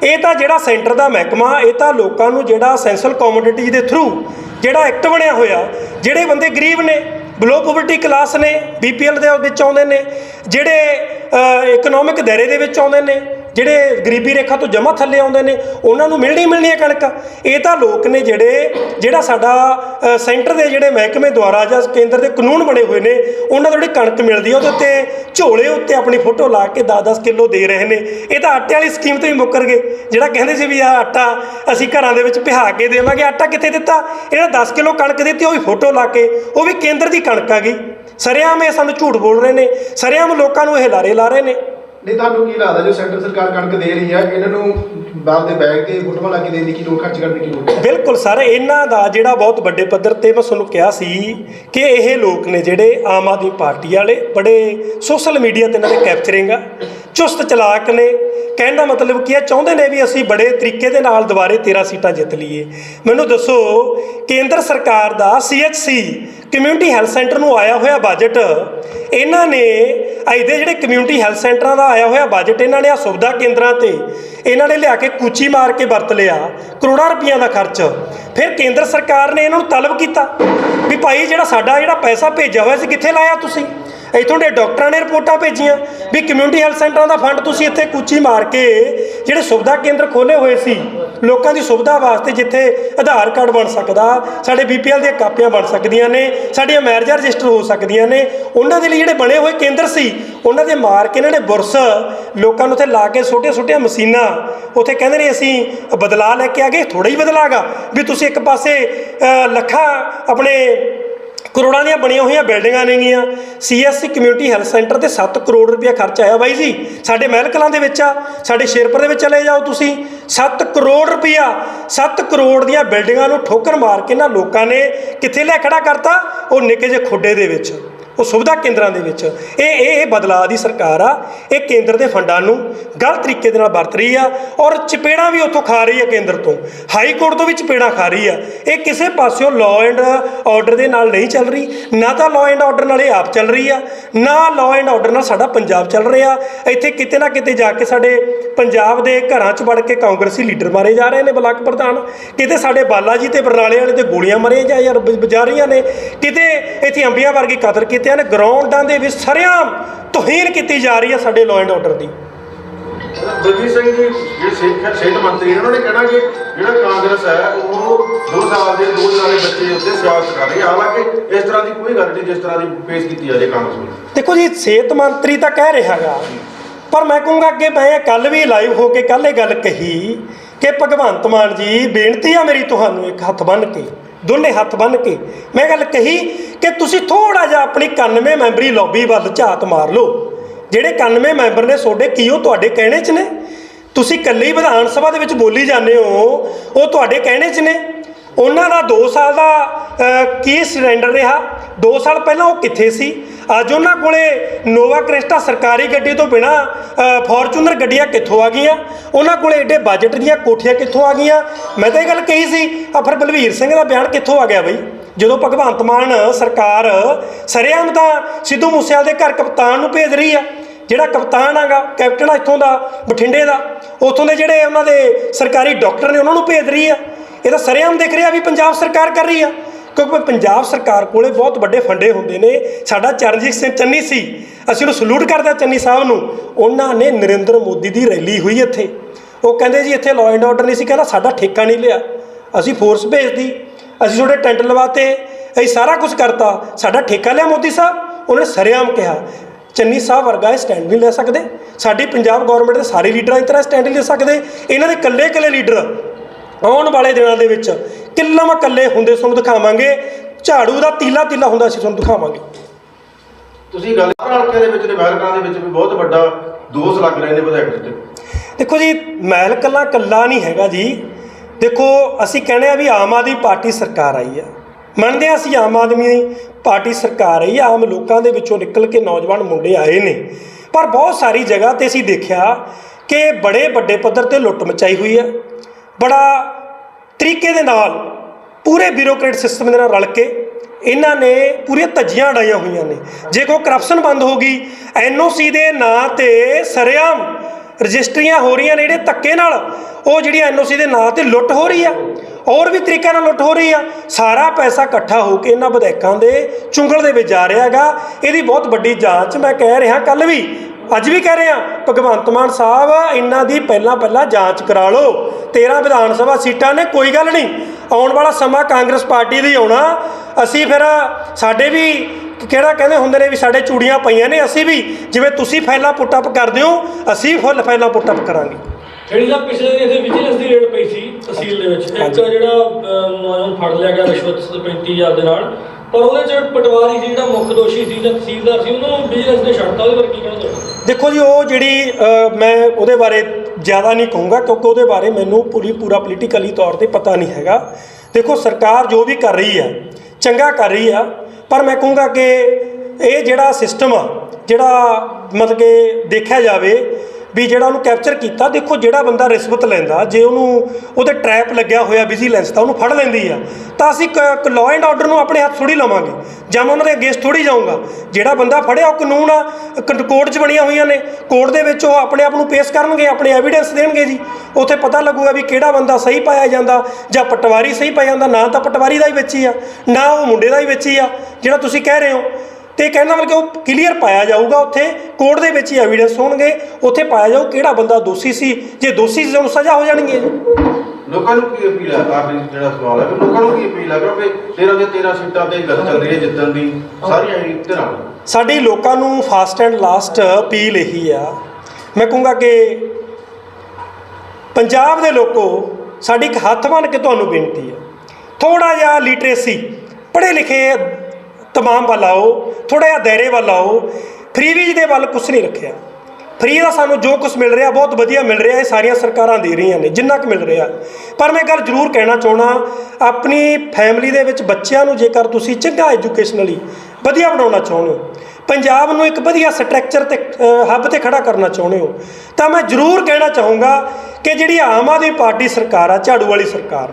ਇਹ ਤਾਂ ਜਿਹੜਾ ਸੈਂਟਰ ਦਾ ਮਹਿਕਮਾ, ਇਹ ਤਾਂ ਲੋਕਾਂ ਨੂੰ ਜਿਹੜਾ ਸੈਂਸਲ ਕਮੋਡਿਟੀ ਦੇ ਥਰੂ ਜਿਹੜਾ ਐਕਟ ਬਣਿਆ ਹੋਇਆ, ਜਿਹੜੇ ਬੰਦੇ ਗਰੀਬ ਨੇ ਬਲੋ ਪੋਵਰਟੀ ਕਲਾਸ ਨੇ ਬੀਪੀਐਲ ਦੇ ਵਿੱਚ ਆਉਂਦੇ ਨੇ, ਜਿਹੜੇ ਇਕਨੋਮਿਕ ਦਾਇਰੇ ਦੇ ਵਿੱਚ ਆਉਂਦੇ ਨੇ ਜਿਹੜੇ ਗਰੀਬੀ ਰੇਖਾ ਤੋਂ ਜਮਾ ਥੱਲੇ ਆਉਂਦੇ ਨੇ, ਉਹਨਾਂ ਨੂੰ ਮਿਲਣੀ ਮਿਲਣੀ ਹੈ ਕਣਕ। ਇਹ ਤਾਂ ਲੋਕ ਨੇ ਜਿਹੜੇ, ਜਿਹੜਾ ਸਾਡਾ ਸੈਂਟਰ ਦੇ ਜਿਹੜੇ ਮਹਿਕਮੇ ਦੁਆਰਾ ਜਾਂ ਕੇਂਦਰ ਦੇ ਕਾਨੂੰਨ ਬਣੇ ਹੋਏ ਨੇ, ਉਹਨਾਂ ਤੋਂ ਜਿਹੜੀ ਕਣਕ ਮਿਲਦੀ ਹੈ, ਉਹਦੇ ਉੱਤੇ ਝੋਲੇ ਉੱਤੇ ਆਪਣੀ ਫੋਟੋ ਲਾ ਕੇ 10-10 ਕਿਲੋ ਦੇ ਰਹੇ ਨੇ। ਇਹ ਤਾਂ ਆਟੇ ਵਾਲੀ ਸਕੀਮ ਤੋਂ ਹੀ ਮੁੱਕਰ ਗਏ, ਜਿਹੜਾ ਕਹਿੰਦੇ ਸੀ ਵੀ ਆ ਆਟਾ ਅਸੀਂ ਘਰਾਂ ਦੇ ਵਿੱਚ ਪਿਹਾ ਕੇ ਦੇਵਾਂਗੇ, ਆਟਾ ਕਿੱਥੇ ਦਿੱਤਾ? ਇਹਨਾਂ 10 ਕਿਲੋ ਕਣਕ ਦਿੱਤੀ, ਉਹ ਵੀ ਫੋਟੋ ਲਾ ਕੇ, ਉਹ ਵੀ ਕੇਂਦਰ ਦੀ ਕਣਕ ਆ ਗਈ। ਸਰਿਆਮ ਇਹ ਸਾਨੂੰ ਝੂਠ ਬੋਲ ਰਹੇ ਨੇ, ਸਰਿਆਮ ਲੋਕਾਂ ਨੂੰ ਇਹ ਲਾਰੇ ਲਾ ਰਹੇ ਨੇ। ਨਹੀਂ, ਤੁਹਾਨੂੰ ਕੀ ਲੱਗਦਾ ਜੋ ਸੈਂਟਰ ਸਰਕਾਰ ਕਣਕ ਦੇ ਰਹੀ ਹੈ, ਇਹਨਾਂ ਨੂੰ ਬਾਪ ਦੇ ਬੈਗ ਤੇ ਫੋਟੋਆਂ ਲਾ ਕੇ ਦੇਣ ਦੀ ਕੀ ਲੋੜ, ਖਰਚ ਕਰਨ ਦੀ ਕੀ ਲੋੜ ਬਿਲਕੁਲ ਸਰ, ਇਹਨਾਂ ਦਾ ਜਿਹੜਾ ਬਹੁਤ ਵੱਡੇ ਪੱਧਰ ਤੇ ਮੈਂ ਤੁਹਾਨੂੰ ਕਿਹਾ ਸੀ ਕਿ ਇਹ ਲੋਕ ਨੇ ਜਿਹੜੇ ਆਮ ਆਦਮੀ ਪਾਰਟੀ ਵਾਲੇ, ਬੜੇ ਸੋਸ਼ਲ ਮੀਡੀਆ ਤੇ ਇਹਨਾਂ ਦੇ ਕੈਪਚਰਿੰਗ ਆ, ਚੁਸਤ ਚਲਾਕ ਨੇ। ਕਹਿਣ ਦਾ ਮਤਲਬ ਕੀ ਹੈ, ਚਾਹੁੰਦੇ ਨੇ ਵੀ ਅਸੀਂ ਬੜੇ ਤਰੀਕੇ ਦੇ ਨਾਲ ਦੁਬਾਰੇ 13 ਸੀਟਾਂ ਜਿੱਤ ਲਈਏ। ਮੈਨੂੰ ਦੱਸੋ, ਕੇਂਦਰ ਸਰਕਾਰ ਦਾ ਸੀਐਚਸੀ ਕਮਿਊਨਿਟੀ ਹੈਲਥ ਸੈਂਟਰ ਨੂੰ ਆਇਆ ਹੋਇਆ ਬਜਟ ਇਹਨਾਂ ਨੇ ਇਹਦੇ ਜਿਹੜੇ ਕਮਿਊਨਿਟੀ ਹੈਲਥ ਸੈਂਟਰਾਂ ਦਾ ਆਇਆ ਹੋਇਆ ਬਜਟ ਇਹਨਾਂ ਨੇ ਆ ਸੁਵਿਧਾ ਕੇਂਦਰਾਂ ਤੇ ਇਹਨਾਂ ਨੇ ਲਿਆ ਕੇ ਕੂਚੀ ਮਾਰ ਕੇ ਵਰਤ ਲਿਆ, ਕਰੋੜਾਂ ਰੁਪਈਆਂ ਦਾ ਖਰਚ। ਫਿਰ ਕੇਂਦਰ ਸਰਕਾਰ ਨੇ ਇਹਨਾਂ ਨੂੰ ਤਲਬ ਕੀਤਾ ਵੀ ਭਾਈ ਜਿਹੜਾ ਸਾਡਾ ਜਿਹੜਾ ਪੈਸਾ ਭੇਜਿਆ ਹੋਇਆ ਸੀ, ਕਿੱਥੇ ਲਾਇਆ ਤੁਸੀਂ? ਇੱਥੋਂ ਦੇ ਡਾਕਟਰਾਂ ਨੇ ਰਿਪੋਰਟਾਂ ਭੇਜੀਆਂ ਵੀ ਕਮਿਊਨਿਟੀ ਹੈਲਥ ਸੈਂਟਰਾਂ ਦਾ ਫੰਡ ਤੁਸੀਂ ਇੱਥੇ ਕੂਚੀ ਮਾਰ ਕੇ ਜਿਹੜੇ ਸੁਵਿਧਾ ਕੇਂਦਰ ਖੋਲੇ ਹੋਏ ਸੀ, ਲੋਕਾਂ ਦੀ ਸੁਵਿਧਾ ਵਾਸਤੇ ਜਿੱਥੇ ਆਧਾਰ ਕਾਰਡ ਬਣ ਸਕਦਾ, ਸਾਡੇ ਬੀਪੀਐਲ ਦੀਆਂ ਕਾਪੀਆਂ ਬਣ ਸਕਦੀਆਂ ਨੇ, ਸਾਡੀਆਂ ਮੈਰਿਜਾਂ ਰਜਿਸਟਰ ਹੋ ਸਕਦੀਆਂ ਨੇ, ਉਹਨਾਂ ਦੇ ਲਈ ਜਿਹੜੇ ਬਣੇ ਹੋਏ ਕੇਂਦਰ ਸੀ, ਉਹਨਾਂ ਦੇ ਮਾਰ ਕੇ ਇਹਨਾਂ ਨੇ ਬੁਰਸ ਲੋਕਾਂ ਨੂੰ ਉੱਥੇ ਲਾ ਕੇ ਛੋਟੀਆਂ ਛੋਟੀਆਂ ਮਸ਼ੀਨਾਂ ਉੱਥੇ ਕਹਿੰਦੇ ਨੇ ਅਸੀਂ ਬਦਲਾ ਲੈ ਕੇ ਆ ਗਏ ਥੋੜਾ ਹੀ ਬਦਲਾਗਾ ਵੀ ਤੁਸੀਂ ਇੱਕ ਪਾਸੇ ਲੱਖਾਂ ਆਪਣੇ ਕਰੋੜਾਂ ਦੀਆਂ ਬਣੀਆਂ ਹੋਈਆਂ ਬਿਲਡਿੰਗਾਂ ਨੇਗੀਆਂ। ਸੀਐਸਸੀ ਕਮਿਊਨਿਟੀ ਹੈਲਥ ਸੈਂਟਰ ਤੇ 7 ਕਰੋੜ ਰੁਪਇਆ ਖਰਚ ਆਇਆ ਬਾਈ ਜੀ। ਸਾਡੇ ਮਹਿਲ ਕਲਾਂ ਦੇ ਵਿੱਚ ਆ, ਸਾਡੇ ਸ਼ੇਰਪੁਰ ਦੇ ਵਿੱਚ ਚਲੇ ਜਾਓ ਤੁਸੀਂ। 7 ਕਰੋੜ ਰੁਪਇਆ 7 ਕਰੋੜ ਦੀਆਂ ਬਿਲਡਿੰਗਾਂ ਨੂੰ ਠੋਕਰ ਮਾਰ ਕੇ ਨਾ ਲੋਕਾਂ ਨੇ ਕਿੱਥੇ ਲੈ ਖੜਾ ਕਰਤਾ? ਉਹ ਨਿੱਕੇ ਜਿਹੇ ਖੁੱਡੇ ਦੇ ਵਿੱਚ। ਉਹ ਸੁਵਿਧਾ ਕੇਂਦਰਾਂ ਦੇ ਵਿੱਚ। ਇਹ ਇਹ ਇਹ ਬਦਲਾਅ ਦੀ ਸਰਕਾਰ ਆ। ਇਹ ਕੇਂਦਰ ਦੇ ਫੰਡਾਂ ਨੂੰ ਗਲਤ ਤਰੀਕੇ ਦੇ ਨਾਲ ਵਰਤ ਰਹੀ ਆ ਔਰ ਚਪੇੜਾਂ ਵੀ ਉੱਥੋਂ ਖਾ ਰਹੀ ਆ ਕੇਂਦਰ ਤੋਂ। ਹਾਈ ਕੋਰਟ ਤੋਂ ਵੀ ਚਪੇੜਾਂ ਖਾ ਰਹੀ ਆ। ਇਹ ਕਿਸੇ ਪਾਸਿਓਂ ਲਾਅ ਐਂਡ ਆਰਡਰ ਦੇ ਨਾਲ ਨਹੀਂ ਚੱਲ ਰਹੀ। ਨਾ ਤਾਂ ਲਾਅ ਐਂਡ ਆਰਡਰ ਨਾਲ ਇਹ ਆਪ ਚੱਲ ਰਹੀ ਆ। ਨਾ ਲਾਅ ਐਂਡ ਆਰਡਰ ਨਾਲ ਸਾਡਾ ਪੰਜਾਬ ਚੱਲ ਰਿਹਾ। ਇੱਥੇ ਕਿਤੇ ਨਾ ਕਿਤੇ ਜਾ ਕੇ ਸਾਡੇ ਪੰਜਾਬ ਦੇ ਘਰਾਂ 'ਚ ਵੜ ਕੇ ਕਾਂਗਰਸੀ ਲੀਡਰ ਮਾਰੇ ਜਾ ਰਹੇ ਨੇ ਬਲਾਕ ਪ੍ਰਧਾਨ। ਕਿਤੇ ਸਾਡੇ ਬਾਲਾ ਜੀ ਤੇ ਬਰਨਾਲੇ ਵਾਲੇ ਤੇ ਗੋਲੀਆਂ ਮਾਰੀਆਂ ਜਾ ਯਾਰ ਜਾ ਰਹੀਆਂ ਨੇ। ਕਿਤੇ ਇੱਥੇ ਅੰਬੀਆਂ ਵਰਗੇ ਕਤਲ ਕੀਤੇ ਹਨ ਗਰਾਊਂਡਾਂ ਦੇ ਵਿੱਚ ਸਰੇਆਮ ਤੋਹੀਨ ਕੀਤੀ ਜਾ ਰਹੀ ਹੈ ਸਾਡੇ ਲਾਅ ਐਂਡ ਆਰਡਰ ਦੀ। ਬਲਜੀਤ ਸਿੰਘ ਜੀ ਜਿਹੜੇ ਸਿਹਤ ਸਿਹਤ ਮੰਤਰੀ ਨੇ ਉਹਨਾਂ ਨੇ ਕਹਿਣਾ ਕਿ ਜਿਹੜਾ ਕਾਂਗਰਸ ਹੈ ਉਹ 2 ਸਾਲ ਦੇ 2 ਸਾਲੇ ਬੱਚੇ ਉੱਤੇ ਸਿਆਸਤ ਕਰ ਰਹੀ ਹੈ। ਹਾਲਾਂਕਿ ਇਸ ਤਰ੍ਹਾਂ ਦੀ ਕੋਈ ਗੱਲ ਨਹੀਂ ਜਿਸ ਤਰ੍ਹਾਂ ਦੀ ਪੇਸ਼ ਕੀਤੀ ਜਾ ਰਹੀ ਕਾਂਗਰਸ ਵੱਲੋਂ। ਦੇਖੋ ਜੀ ਸਿਹਤ ਮੰਤਰੀ ਤਾਂ ਕਹਿ ਰਿਹਾ ਗਾ ਪਰ ਮੈਂ ਕਹੂੰਗਾ ਅੱਗੇ ਮੈਂ ਕੱਲ ਵੀ ਲਾਈਵ ਹੋ ਕੇ ਕੱਲ ਇਹ ਗੱਲ ਕਹੀ ਕਿ ਭਗਵੰਤ ਮਾਨ ਜੀ ਬੇਨਤੀ ਆ ਮੇਰੀ ਤੁਹਾਨੂੰ ਇੱਕ ਹੱਥ ਬੰਨ ਕੇ ਦੋਨੇ ਹੱਥ ਬੰਨ ਕੇ। ਮੈਂ ਗੱਲ ਕਹੀ ਕਿ ਤੁਸੀਂ ਥੋੜਾ ਜਿਹਾ ਆਪਣੀ 91 ਮੈਂਬਰੀ ਲੌਬੀ ਵੱਲ ਝਾਤ ਮਾਰ ਲਓ। ਜਿਹੜੇ 91 ਮੈਂਬਰ ਨੇ ਤੁਹਾਡੇ, ਕੀ ਉਹ ਤੁਹਾਡੇ ਕਹਿਣੇ 'ਚ ਨੇ? ਤੁਸੀਂ ਇਕੱਲੇ ਹੀ ਵਿਧਾਨ ਸਭਾ ਦੇ ਵਿੱਚ ਬੋਲੀ ਜਾਂਦੇ ਹੋ, ਉਹ ਤੁਹਾਡੇ ਕਹਿਣੇ 'ਚ ਨੇ। ਉਹਨਾਂ ਦਾ 2 ਸਾਲ ਦਾ ਕੀ ਸਿਲੰਡਰ ਰਿਹਾ। 2 ਸਾਲ ਪਹਿਲਾਂ ਉਹ ਕਿੱਥੇ ਸੀ? ਅੱਜ ਉਹਨਾਂ ਕੋਲੇ ਨੋਵਾ ਕ੍ਰਿਸਟਾ ਸਰਕਾਰੀ ਗੱਡੀ ਤੋਂ ਬਿਨਾ ਫੋਰਚੂਨਰ ਗੱਡੀਆਂ ਕਿੱਥੋਂ ਆ ਗਈਆਂ? ਉਹਨਾਂ ਕੋਲੇ ਐਡੇ ਬਜਟ ਦੀਆਂ ਕੋਠੀਆਂ ਕਿੱਥੋਂ ਆ ਗਈਆਂ? ਮੈਂ ਤਾਂ ਇਹ ਗੱਲ ਕਹੀ ਸੀ ਆ ਫਿਰ ਬਲਵੀਰ ਸਿੰਘ ਦਾ ਬਿਆਨ ਕਿੱਥੋਂ ਆ ਗਿਆ ਬਈ? ਜਦੋਂ ਭਗਵੰਤ ਮਾਨ ਸਰਕਾਰ ਸਰਿਆਮ ਤਾਂ ਸਿੱਧੂ ਮੂਸੇਵਾਲੇ ਦੇ ਘਰ ਕਪਤਾਨ ਨੂੰ ਭੇਜ ਰਹੀ ਆ, ਜਿਹੜਾ ਕਪਤਾਨ ਹੈਗਾ ਕੈਪਟਨ ਆ ਇੱਥੋਂ ਦਾ, ਬਠਿੰਡੇ ਦਾ, ਉੱਥੋਂ ਦੇ ਜਿਹੜੇ ਉਹਨਾਂ ਦੇ ਸਰਕਾਰੀ ਡਾਕਟਰ ਨੇ ਉਹਨਾਂ ਨੂੰ ਭੇਜ ਰਹੀ ਆ। ਇਹ ਤਾਂ ਸਰੇਆਮ ਦਿਖ ਰਿਹਾ ਵੀ ਪੰਜਾਬ ਸਰਕਾਰ ਕਰ ਰਹੀ ਆ। ਕਿਉਂਕਿ ਪੰਜਾਬ ਸਰਕਾਰ ਕੋਲੇ ਬਹੁਤ ਵੱਡੇ ਫੰਡੇ ਹੁੰਦੇ ਨੇ। ਸਾਡਾ ਚਰਨਜੀਤ ਸਿੰਘ ਚੰਨੀ ਸੀ। ਅਸੀਂ ਉਹਨੂੰ ਸਲੂਟ ਕਰਦੇ ਚੰਨੀ ਸਾਹਿਬ ਨੂੰ। ਉਹਨਾਂ ਨੇ ਨਰਿੰਦਰ ਮੋਦੀ ਦੀ ਰੈਲੀ ਹੋਈ ਇੱਥੇ। ਉਹ ਕਹਿੰਦੇ ਜੀ ਇੱਥੇ ਲਾਅ ਐਂਡ ਆਰਡਰ ਨਹੀਂ ਸੀ। ਕਹਿੰਦਾ ਸਾਡਾ ਠੇਕਾ ਨਹੀਂ ਲਿਆ। ਅਸੀਂ ਫੋਰਸ ਭੇਜਦੀ ਅਸੀਂ ਤੁਹਾਡੇ ਟੈਂਟ ਲਵਾਤੇ। ਅਸੀਂ ਸਾਰਾ ਕੁਝ ਕਰਤਾ। ਸਾਡਾ ਠੇਕਾ ਲਿਆ ਮੋਦੀ ਸਾਹਿਬ। ਉਹਨੇ ਸਰਿਆਮ ਕਿਹਾ, ਚੰਨੀ ਸਾਹਿਬ ਵਰਗਾ ਇਹ ਸਟੈਂਡ ਨਹੀਂ ਲੈ ਸਕਦੇ। ਸਾਡੀ ਪੰਜਾਬ ਗਵਰਨਮੈਂਟ ਦੇ ਸਾਰੇ ਲੀਡਰਾਂ ਇਸ ਤਰ੍ਹਾਂ ਸਟੈਂਡ ਨਹੀਂ ਲੈ ਸਕਦੇ। ਇਹਨਾਂ ਦੇ ਇਕੱਲੇ ਇਕੱਲੇ ਲੀਡਰ ਆਉਣ ਵਾਲੇ ਦਿਨਾਂ ਦੇ ਵਿੱਚ ਕਿੱਲਮ ਇਕੱਲੇ ਹੁੰਦੇ ਤੁਹਾਨੂੰ ਦਿਖਾਵਾਂਗੇ। ਝਾੜੂ ਦਾ ਤੀਲਾ ਤੀਲਾ ਹੁੰਦਾ ਅਸੀਂ ਤੁਹਾਨੂੰ ਦਿਖਾਵਾਂਗੇ। ਤੁਸੀਂ ਗੱਲ ਹਲਕੇ ਦੇ ਵਿੱਚ ਨੇ ਮਹਿਲਕਾਂ ਦੇ ਵਿੱਚ ਵੀ ਬਹੁਤ ਵੱਡਾ ਦੋਸ਼ ਲੱਗ ਰਹੇ ਨੇ ਵਿਧਾਇਕ ਉੱਤੇ। ਦੇਖੋ ਜੀ ਮਹਿਲ ਕੱਲਾ ਕੱਲਾ ਨਹੀਂ ਹੈਗਾ ਜੀ। ਦੇਖੋ ਅਸੀਂ ਕਹਿੰਦੇ ਆ ਵੀ ਆਮ ਆਦਮੀ ਪਾਰਟੀ ਸਰਕਾਰ ਆਈ ਆ। ਮੰਨਦੇ ਆ ਅਸੀਂ ਆਮ ਆਦਮੀ ਪਾਰਟੀ ਸਰਕਾਰ ਆਈ ਆਮ ਲੋਕਾਂ ਦੇ ਵਿੱਚੋਂ ਨਿਕਲ ਕੇ ਨੌਜਵਾਨ ਮੁੰਡੇ ਆਏ ਨੇ। ਪਰ ਬਹੁਤ ਸਾਰੀ ਜਗ੍ਹਾ ਤੇ ਅਸੀਂ ਦੇਖਿਆ ਕਿ ਬੜੇ ਵੱਡੇ ਪੱਧਰ ਤੇ ਲੁੱਟ ਮਚਾਈ ਹੋਈ ਆ। ਬੜਾ ਤਰੀਕੇ ਦੇ ਨਾਲ ਪੂਰੇ ਬਿਊਰੋਕਰੇਟ ਸਿਸਟਮ ਦੇ ਨਾਲ ਰਲ ਕੇ ਇਹਨਾਂ ਨੇ ਪੂਰੀਆਂ ਧੱਜੀਆਂ ਉਡਾਈਆਂ ਹੋਈਆਂ ਨੇ। ਜੇ ਕੋਈ ਕਰਪਸ਼ਨ ਬੰਦ ਹੋ ਗਈ ਐਨਓਸੀ ਦੇ ਨਾਂ ਤੇ ਸਰਿਆਮ ਰਜਿਸਟਰੀਆਂ ਹੋ ਰਹੀਆਂ ਨੇ ਜਿਹੜੇ ਧੱਕੇ ਨਾਲ ਉਹ ਜਿਹੜੀ ਐਨਓਸੀ ਦੇ ਨਾਂ ਤੇ ਲੁੱਟ ਹੋ ਰਹੀ ਆ। ਹੋਰ ਵੀ ਤਰੀਕਿਆਂ ਨਾਲ ਲੁੱਟ ਹੋ ਰਹੀ ਆ। ਸਾਰਾ ਪੈਸਾ ਇਕੱਠਾ ਹੋ ਕੇ ਇਹਨਾਂ ਵਿਧਾਇਕਾਂ ਦੇ ਚੁੰਗਲ ਦੇ ਵਿੱਚ ਜਾ ਰਿਹਾ ਹੈਗਾ। ਇਹਦੀ ਬਹੁਤ ਵੱਡੀ ਜਾਂਚ ਮੈਂ ਕਹਿ ਰਿਹਾ ਕੱਲ ਵੀ ਅੱਜ ਵੀ ਕਹਿ ਰਿਹਾ ਭਗਵੰਤ ਮਾਨ ਸਾਹਿਬ ਇਹਨਾਂ ਦੀ ਪਹਿਲਾਂ ਪਹਿਲਾਂ ਜਾਂਚ ਕਰਾ ਲਓ। 13 ਵਿਧਾਨ ਸਭਾ ਸੀਟਾਂ ਨੇ ਕੋਈ ਗੱਲ ਨਹੀਂ। ਆਉਣ ਵਾਲਾ ਸਮਾਂ ਕਾਂਗਰਸ ਪਾਰਟੀ ਦੀ ਆਉਣਾ। ਅਸੀਂ ਫਿਰ ਸਾਡੇ ਵੀ ਕਿਹੜਾ ਕਹਿੰਦੇ ਹੁੰਦੇ ਨੇ ਵੀ ਸਾਡੇ ਚੂੜੀਆਂ ਪਈਆਂ ਨੇ ਅਸੀਂ ਵੀ ਜਿਵੇਂ ਤੁਸੀਂ ਫਾਈਲਾਂ ਪੁੱਟ ਅਪ ਕਰਦੇ ਹੋ ਅਸੀਂ ਫੁੱਲ ਫਾਈਲਾਂ ਪੁੱਟ ਅਪ ਕਰਾਂਗੇ। ਜਿਹੜੀ ਦਾ ਪਿਛਲੇ ਦਿਨ ਇੱਥੇ ਵਿਜੀਲੈਂਸ ਦੀ ਰੇਡ ਪਈ ਸੀ ਤਹਿਸੀਲ ਦੇ ਵਿੱਚ ਇੱਕ। ਜਿਹੜਾ ਨੌਜਵਾਨ ਫੜ ਲਿਆ ਗਿਆ ਰਿਸ਼ਵਤ 35000 ਦੇ ਨਾਲ ਪਰ ਉਹਦੇ ਚ ਪਟਵਾਰੀ ਸੀ ਜਿਹੜਾ ਮੁੱਖ ਦੋਸ਼ੀ ਸੀ ਜਾਂ ਤਹਿਸੀਲਦਾਰ ਸੀ ਉਹਨਾਂ ਨੂੰ ਵਿਜੀਲੈਂਸ ਨੇ ਛੱਡਤਾ ਉਹਦੇ ਬਾਰੇ ਕੀ ਤੁਹਾਡਾ? ਦੇਖੋ ਜੀ, ਉਹ ਜਿਹੜੀ ਮੈਂ ਉਹਦੇ ਬਾਰੇ ਜ਼ਿਆਦਾ ਨਹੀਂ ਕਹੂੰਗਾ ਕਿਉਂਕਿ ਉਹਦੇ ਬਾਰੇ ਮੈਨੂੰ ਪੂਰੀ, ਪੂਰਾ ਪੋਲੀਟੀਕਲੀ ਤੌਰ ਤੇ ਪਤਾ ਨਹੀਂ ਹੈਗਾ। ਦੇਖੋ, ਸਰਕਾਰ ਜੋ ਵੀ ਕਰ ਰਹੀ ਆ ਚੰਗਾ ਕਰ ਰਹੀ ਆ, ਪਰ ਮੈਂ ਕਹੂੰਗਾ ਕਿ ਇਹ ਜਿਹੜਾ ਸਿਸਟਮ ਆ, ਜਿਹੜਾ ਮਤਲਬ ਕਿ ਦੇਖਿਆ ਜਾਵੇ ਵੀ ਜਿਹੜਾ ਉਹਨੂੰ ਕੈਪਚਰ ਕੀਤਾ, ਦੇਖੋ ਜਿਹੜਾ ਬੰਦਾ ਰਿਸ਼ਵਤ ਲੈਂਦਾ, ਜੇ ਉਹਨੂੰ ਉਹਦੇ ਟਰੈਪ ਲੱਗਿਆ ਹੋਇਆ ਵਿਜੀਲੈਂਸ ਤਾਂ ਉਹਨੂੰ ਫੜ ਲੈਂਦੀ ਆ, ਤਾਂ ਅਸੀਂ ਲਾਅ ਐਂਡ ਆਰਡਰ ਨੂੰ ਆਪਣੇ ਹੱਥ ਥੋੜੀ ਲਵਾਂਗੇ। ਜਾਂ ਮੈਂ ਉਹਨਾਂ ਦੇ ਅਗੇਂਸਟ ਥੋੜੀ ਜਾਊਂਗਾ। ਜਿਹੜਾ ਬੰਦਾ ਫੜਿਆ, ਉਹ ਕਾਨੂੰਨ ਆ ਕ- ਕੋਰਟ 'ਚ ਬਣੀਆਂ ਹੋਈਆਂ ਨੇ। ਕੋਰਟ ਦੇ ਵਿੱਚ ਉਹ ਆਪਣੇ ਆਪ ਨੂੰ ਪੇਸ਼ ਕਰਨਗੇ, ਆਪਣੇ ਐਵੀਡੈਂਸ ਦੇਣਗੇ ਜੀ। ਉੱਥੇ ਪਤਾ ਲੱਗੂਗਾ ਵੀ ਕਿਹੜਾ ਬੰਦਾ ਸਹੀ ਪਾਇਆ ਜਾਂਦਾ, ਜਾਂ ਪਟਵਾਰੀ ਸਹੀ ਪਾਇਆ ਜਾਂਦਾ, ਨਾ ਤਾਂ ਪਟਵਾਰੀ ਦਾ ਹੀ ਵਿੱਚ ਹੀ ਆ, ਨਾ ਉਹ ਮੁੰਡੇ ਦਾ ਹੀ ਵਿੱਚ ਹੀ ਆ। ਜਿਹੜਾ ਤੁਸੀਂ ਕਹਿ ਰਹੇ ਹੋ ਤੇ ਕਹਿੰਦਾ ਮਤਲਬ ਕਿ ਉਹ ਕਲੀਅਰ ਪਾਇਆ ਜਾਊਗਾ ਉੱਥੇ ਕੋਰਟ ਦੇ ਵਿੱਚ ਹੀ ਐਵੀਡੈਂਸ ਹੋਣਗੇ ਉੱਥੇ ਪਾਇਆ ਜਾਊ ਕਿਹੜਾ ਬੰਦਾ ਦੋਸ਼ੀ ਸੀ ਜੇ ਦੋਸ਼ੀ ਸੀ ਉਹਨੂੰ ਸਜ਼ਾ ਹੋ ਜਾਣਗੀ ਜੀ। ਲੋਕਾਂ ਨੂੰ ਕੀ ਅਪੀਲ ਹੈ ਆਖਰੀ ਜਿਹੜਾ ਸਵਾਲ ਹੈ ਕਿ ਲੋਕਾਂ ਨੂੰ ਕੀ ਅਪੀਲ ਹੈ ਕਿਉਂਕਿ 13 ਦੇ 13 ਸੀਟਾਂ ਤੇ ਗੱਲ ਚੱਲ ਰਹੀ ਹੈ ਜਿੱਤਣ ਦੀ ਸਾਰੀਆਂ ਹੀ ਧਿਰਾਂ ਸਾਡੀ ਲੋਕਾਂ ਨੂੰ ਫਾਸਟ ਐਂਡ ਲਾਸਟ ਅਪੀਲ ਇਹੀ ਆ। ਮੈਂ ਕਹੂੰਗਾ ਕਿ ਪੰਜਾਬ ਦੇ ਲੋਕੋ ਸਾਡੀ ਇੱਕ ਹੱਥ ਬੰਨ ਕੇ ਤੁਹਾਨੂੰ ਬੇਨਤੀ ਹੈ। ਥੋੜਾ ਜਿਹਾ ਲਿਟਰੇਸੀ ਪੜ੍ਹੇ ਲਿਖੇ ਤਮਾਮ ਵੱਲ ਆਓ ਥੋੜਾ ਜਿਹਾ ਦਾਇਰੇ ਵੱਲ ਆਓ। ਫ੍ਰੀਵੀਜ਼ ਦੇ ਵੱਲ ਕੁਝ ਨਹੀਂ ਰੱਖਿਆ। ਫ੍ਰੀ ਦਾ ਸਾਨੂੰ ਜੋ ਕੁਝ ਮਿਲ ਰਿਹਾ, ਬਹੁਤ ਵਧੀਆ ਮਿਲ ਰਿਹਾ, ਇਹ ਸਾਰੀਆਂ ਸਰਕਾਰਾਂ ਦੇ ਰਹੀਆਂ ਨੇ, ਜਿੰਨਾ ਕੁ ਮਿਲ ਰਿਹਾ। ਪਰ ਮੈਂ ਗੱਲ ਜ਼ਰੂਰ ਕਹਿਣਾ ਚਾਹਣਾ ਆਪਣੀ ਫੈਮਿਲੀ ਦੇ ਵਿੱਚ ਬੱਚਿਆਂ ਨੂੰ ਜੇਕਰ ਤੁਸੀਂ ਚੰਗਾ ਐਜੂਕੇਸ਼ਨਲੀ ਵਧੀਆ ਬਣਾਉਣਾ ਚਾਹੁੰਦੇ ਹੋ, ਪੰਜਾਬ ਨੂੰ ਇੱਕ ਵਧੀਆ ਸਟਰਕਚਰ ਤੇ ਹੱਬ ਤੇ ਖੜਾ ਕਰਨਾ ਚਾਹੁੰਦੇ ਹੋ, ਤਾਂ ਮੈਂ ਜ਼ਰੂਰ ਕਹਿਣਾ ਚਾਹੂੰਗਾ ਕਿ ਜਿਹੜੀ ਆਮ ਆਦਮੀ ਪਾਰਟੀ ਸਰਕਾਰ ਆ, ਝਾੜੂ ਵਾਲੀ ਸਰਕਾਰ,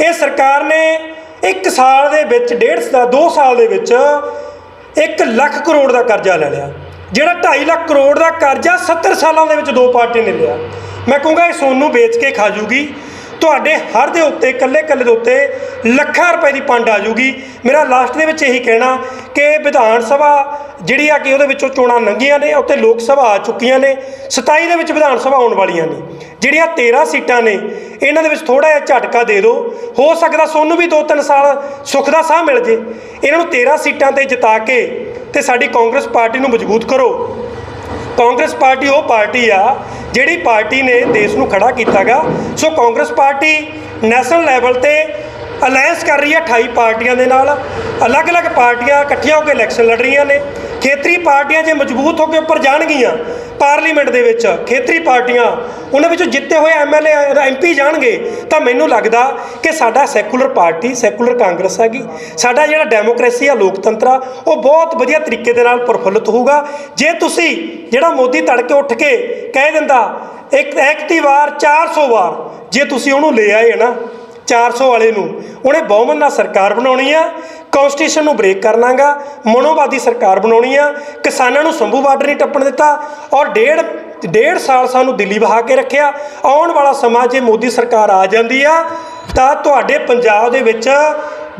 ਇਹ ਸਰਕਾਰ ਨੇ ਇੱਕ ਸਾਲ ਦੇ ਵਿੱਚ, ਡੇਢ ਸਾਲ 2 ਸਾਲ ਦੇ ਵਿੱਚ 1 ਲੱਖ ਕਰੋੜ ਦਾ ਕਰਜ਼ਾ ਲੈ ਲਿਆ। ਜਿਹੜਾ 2.5 ਲੱਖ ਕਰੋੜ ਦਾ ਕਰਜ਼ਾ 70 ਸਾਲਾਂ ਦੇ ਵਿੱਚ ਦੋ ਪਾਰਟੀ ਨੇ ਲਿਆ। ਮੈਂ ਕਹੂੰਗਾ ਇਹ ਸੋਨੂੰ ਵੇਚ ਕੇ ਖਾ ਜੂਗੀ। ਤੁਹਾਡੇ ਹਰ ਦੇ ਉੱਤੇ, ਇਕੱਲੇ ਇਕੱਲੇ ਦੇ ਉੱਤੇ ਲੱਖਾਂ ਰੁਪਏ ਦੀ ਪੰਡ ਆ ਜੂਗੀ। ਮੇਰਾ ਲਾਸਟ ਦੇ ਵਿੱਚ ਇਹੀ ਕਹਿਣਾ ਕਿ ਵਿਧਾਨ ਸਭਾ ਜਿਹੜੀ ਆ ਕਿ ਉਹਦੇ ਵਿੱਚੋਂ ਚੋਣਾਂ ਲੰਘੀਆਂ ਨੇ ਉੱਤੇ ਲੋਕ ਸਭਾ ਆ ਚੁੱਕੀਆਂ ਨੇ। 27 ਦੇ ਵਿੱਚ ਵਿਧਾਨ ਸਭਾ ਆਉਣ ਵਾਲੀਆਂ ਨੇ। ਜਿਹੜੀਆਂ 13 ਸੀਟਾਂ ਨੇ ਇਹਨਾਂ ਦੇ ਵਿੱਚ ਥੋੜਾ ਜਿਹਾ ਝਟਕਾ ਦੇ ਦਿਓ। ਹੋ ਸਕਦਾ ਸੋਨੂੰ ਵੀ 2-3 ਸਾਲ ਸੁੱਖ ਦਾ ਸਾਹ ਮਿਲ ਜੇ। ਇਹਨਾਂ ਨੂੰ 13 ਸੀਟਾਂ ਤੇ ਜਿਤਾ ਕੇ ਤੇ ਸਾਡੀ ਕਾਂਗਰਸ ਪਾਰਟੀ ਨੂੰ ਮਜ਼ਬੂਤ ਕਰੋ। ਕਾਂਗਰਸ ਪਾਰਟੀ ਉਹ ਪਾਰਟੀ ਆ, ਜਿਹੜੀ ਪਾਰਟੀ ਨੇ ਦੇਸ਼ ਨੂੰ ਖੜਾ ਕੀਤਾਗਾ। So Congress party national level ਤੇ ਅਲਾਈਅੰਸ ਕਰ ਰਹੀ ਹੈ 28 ਪਾਰਟੀਆਂ ਦੇ ਨਾਲ। ਅਲੱਗ-ਅਲੱਗ ਪਾਰਟੀਆਂ ਇਕੱਠੀਆਂ ਹੋ ਕੇ ਇਲੈਕਸ਼ਨ ਲੜ ਰਹੀਆਂ ਨੇ। ਖੇਤਰੀ ਪਾਰਟੀਆਂ ਜੇ ਮਜ਼ਬੂਤ ਹੋ ਕੇ ਉੱਪਰ ਜਾਣਗੀਆਂ ਪਾਰਲੀਮੈਂਟ ਦੇ ਵਿੱਚ, ਖੇਤਰੀ ਪਾਰਟੀਆਂ, ਉਹਨਾਂ ਵਿੱਚੋਂ ਜਿੱਤੇ ਹੋਏ ਐਮਐਲਏ ਐਮਪੀ ਜਾਣਗੇ, ਤਾਂ ਮੈਨੂੰ ਲੱਗਦਾ ਕਿ ਸਾਡਾ ਸੈਕੂਲਰ ਪਾਰਟੀ, ਸੈਕੂਲਰ ਕਾਂਗਰਸ ਹੈਗੀ। ਸਾਡਾ ਜਿਹੜਾ ਡੈਮੋਕ੍ਰੇਸੀ ਆ, ਲੋਕਤੰਤਰ ਆ, ਉਹ ਬਹੁਤ ਵਧੀਆ ਤਰੀਕੇ ਦੇ ਨਾਲ ਪ੍ਰਫੁੱਲਤ ਹੋਊਗਾ। ਜੇ ਤੁਸੀਂ ਜਿਹੜਾ ਮੋਦੀ ਤੜਕੇ ਉੱਠ ਕੇ ਕਹਿ ਦਿੰਦਾ, ਇੱਕ ਇੱਕ ਦੀ ਵਾਰ 400 ਵਾਰ, ਜੇ ਤੁਸੀਂ ਉਹਨੂੰ ਲੈ ਆਏ ਨਾ 400 ਵਾਲੇ ਨੂੰ, ਉਹਨੇ ਬਹੁਮਤ ਨਾਲ ਸਰਕਾਰ ਬਣਾਉਣੀ ਆ ਕਨਸਟੀਟਿਊਸ਼ਨ ਨੂੰ ਬ੍ਰੇਕ ਕਰ ਲਾਂਗਾ, ਮਨੋਵਾਦੀ ਸਰਕਾਰ ਬਣਾਉਣੀ ਆ, ਕਿਸਾਨਾਂ ਨੂੰ ਸੰਭੂ ਬਾਰਡਰ ਨਹੀਂ ਟੱਪਣ ਦਿੱਤਾ ਔਰ ਡੇਢ ਡੇਢ ਸਾਲ ਸਾਨੂੰ ਦਿੱਲੀ ਵਹਾ ਕੇ ਰੱਖਿਆ, ਆਉਣ ਵਾਲਾ ਸਮਾਂ ਜੇ ਮੋਦੀ ਸਰਕਾਰ ਆ ਜਾਂਦੀ ਆ, ਤਾਂ ਤੁਹਾਡੇ ਪੰਜਾਬ ਦੇ ਵਿੱਚ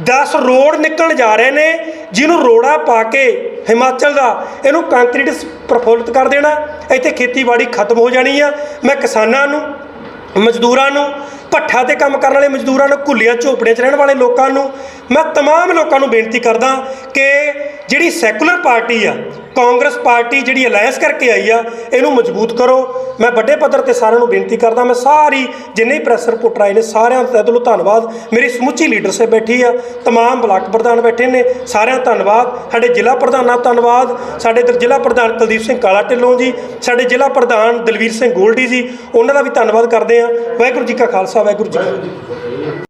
10 ਰੋਡ ਨਿਕਲਣ ਜਾ ਰਹੇ ਨੇ, ਜਿਹਨੂੰ ਰੋੜਾ ਪਾ ਕੇ ਹਿਮਾਚਲ ਦਾ, ਇਹਨੂੰ ਕੰਕਰੀਟ ਪ੍ਰਫੁੱਲਿਤ ਕਰ ਦੇਣਾ, ਇੱਥੇ ਖੇਤੀਬਾੜੀ ਖਤਮ ਹੋ ਜਾਣੀ ਆ, ਮੈਂ ਕਿਸਾਨਾਂ ਨੂੰ, ਮਜ਼ਦੂਰਾਂ ਨੂੰ, ਭੱਠਾ ਤੇ ਕੰਮ ਕਰਨ ਵਾਲੇ ਮਜ਼ਦੂਰਾਂ ਨੂੰ, ਘੁੱਲੀਆਂ ਝੋਪੜੀਆਂ 'ਚ ਰਹਿਣ ਵਾਲੇ ਲੋਕਾਂ ਨੂੰ ਮੈਂ तमाम ਲੋਕਾਂ ਨੂੰ ਬੇਨਤੀ ਕਰਦਾ ਕਿ ਜਿਹੜੀ ਸੈਕੂਲਰ ਪਾਰਟੀ ਆ ਕਾਂਗਰਸ ਪਾਰਟੀ ਜਿਹੜੀ ਅਲਾਈਅੰਸ ਕਰਕੇ ਆਈ ਆ ਇਹਨੂੰ ਮਜ਼ਬੂਤ ਕਰੋ ਮੈਂ ਵੱਡੇ ਪੱਧਰ ਤੇ ਸਾਰਿਆਂ ਨੂੰ ਬੇਨਤੀ ਕਰਦਾ ਮੈਂ ਸਾਰੀ ਜਿੰਨੇ ਪ੍ਰੈਸ ਰਿਪੋਰਟਰ ਆਏ ਨੇ ਸਾਰਿਆਂ ਦਾ ਤਹਿ ਦਿਲੋਂ ਧੰਨਵਾਦ ਮੇਰੀ ਸਮੁੱਚੀ ਲੀਡਰਸ਼ਿਪ ਬੈਠੀ ਆ तमाम ਬਲਾਕ ਪ੍ਰਧਾਨ ਬੈਠੇ ਨੇ ਸਾਰਿਆਂ ਦਾ ਧੰਨਵਾਦ ਸਾਡੇ ਜ਼ਿਲ੍ਹਾ ਪ੍ਰਧਾਨਾਂ ਦਾ ਧੰਨਵਾਦ ਸਾਡੇ ਇੱਧਰ ਜ਼ਿਲ੍ਹਾ ਪ੍ਰਧਾਨ ਕੁਲਦੀਪ ਸਿੰਘ ਕਾਲਾ ਢਿੱਲੋਂ ਜੀ ਸਾਡੇ ਜ਼ਿਲ੍ਹਾ ਪ੍ਰਧਾਨ ਦਲਵੀਰ ਸਿੰਘ ਗੋਲਡੀ ਜੀ ਉਹਨਾਂ ਦਾ ਵੀ ਧੰਨਵਾਦ ਕਰਦੇ ਆ ਵਾਹਿਗੁਰੂ ਜੀ ਕਾ ਖਾਲਸਾ ਵਾਹਿਗੁਰੂ ਜੀ ਕੀ ਫਤਿਹ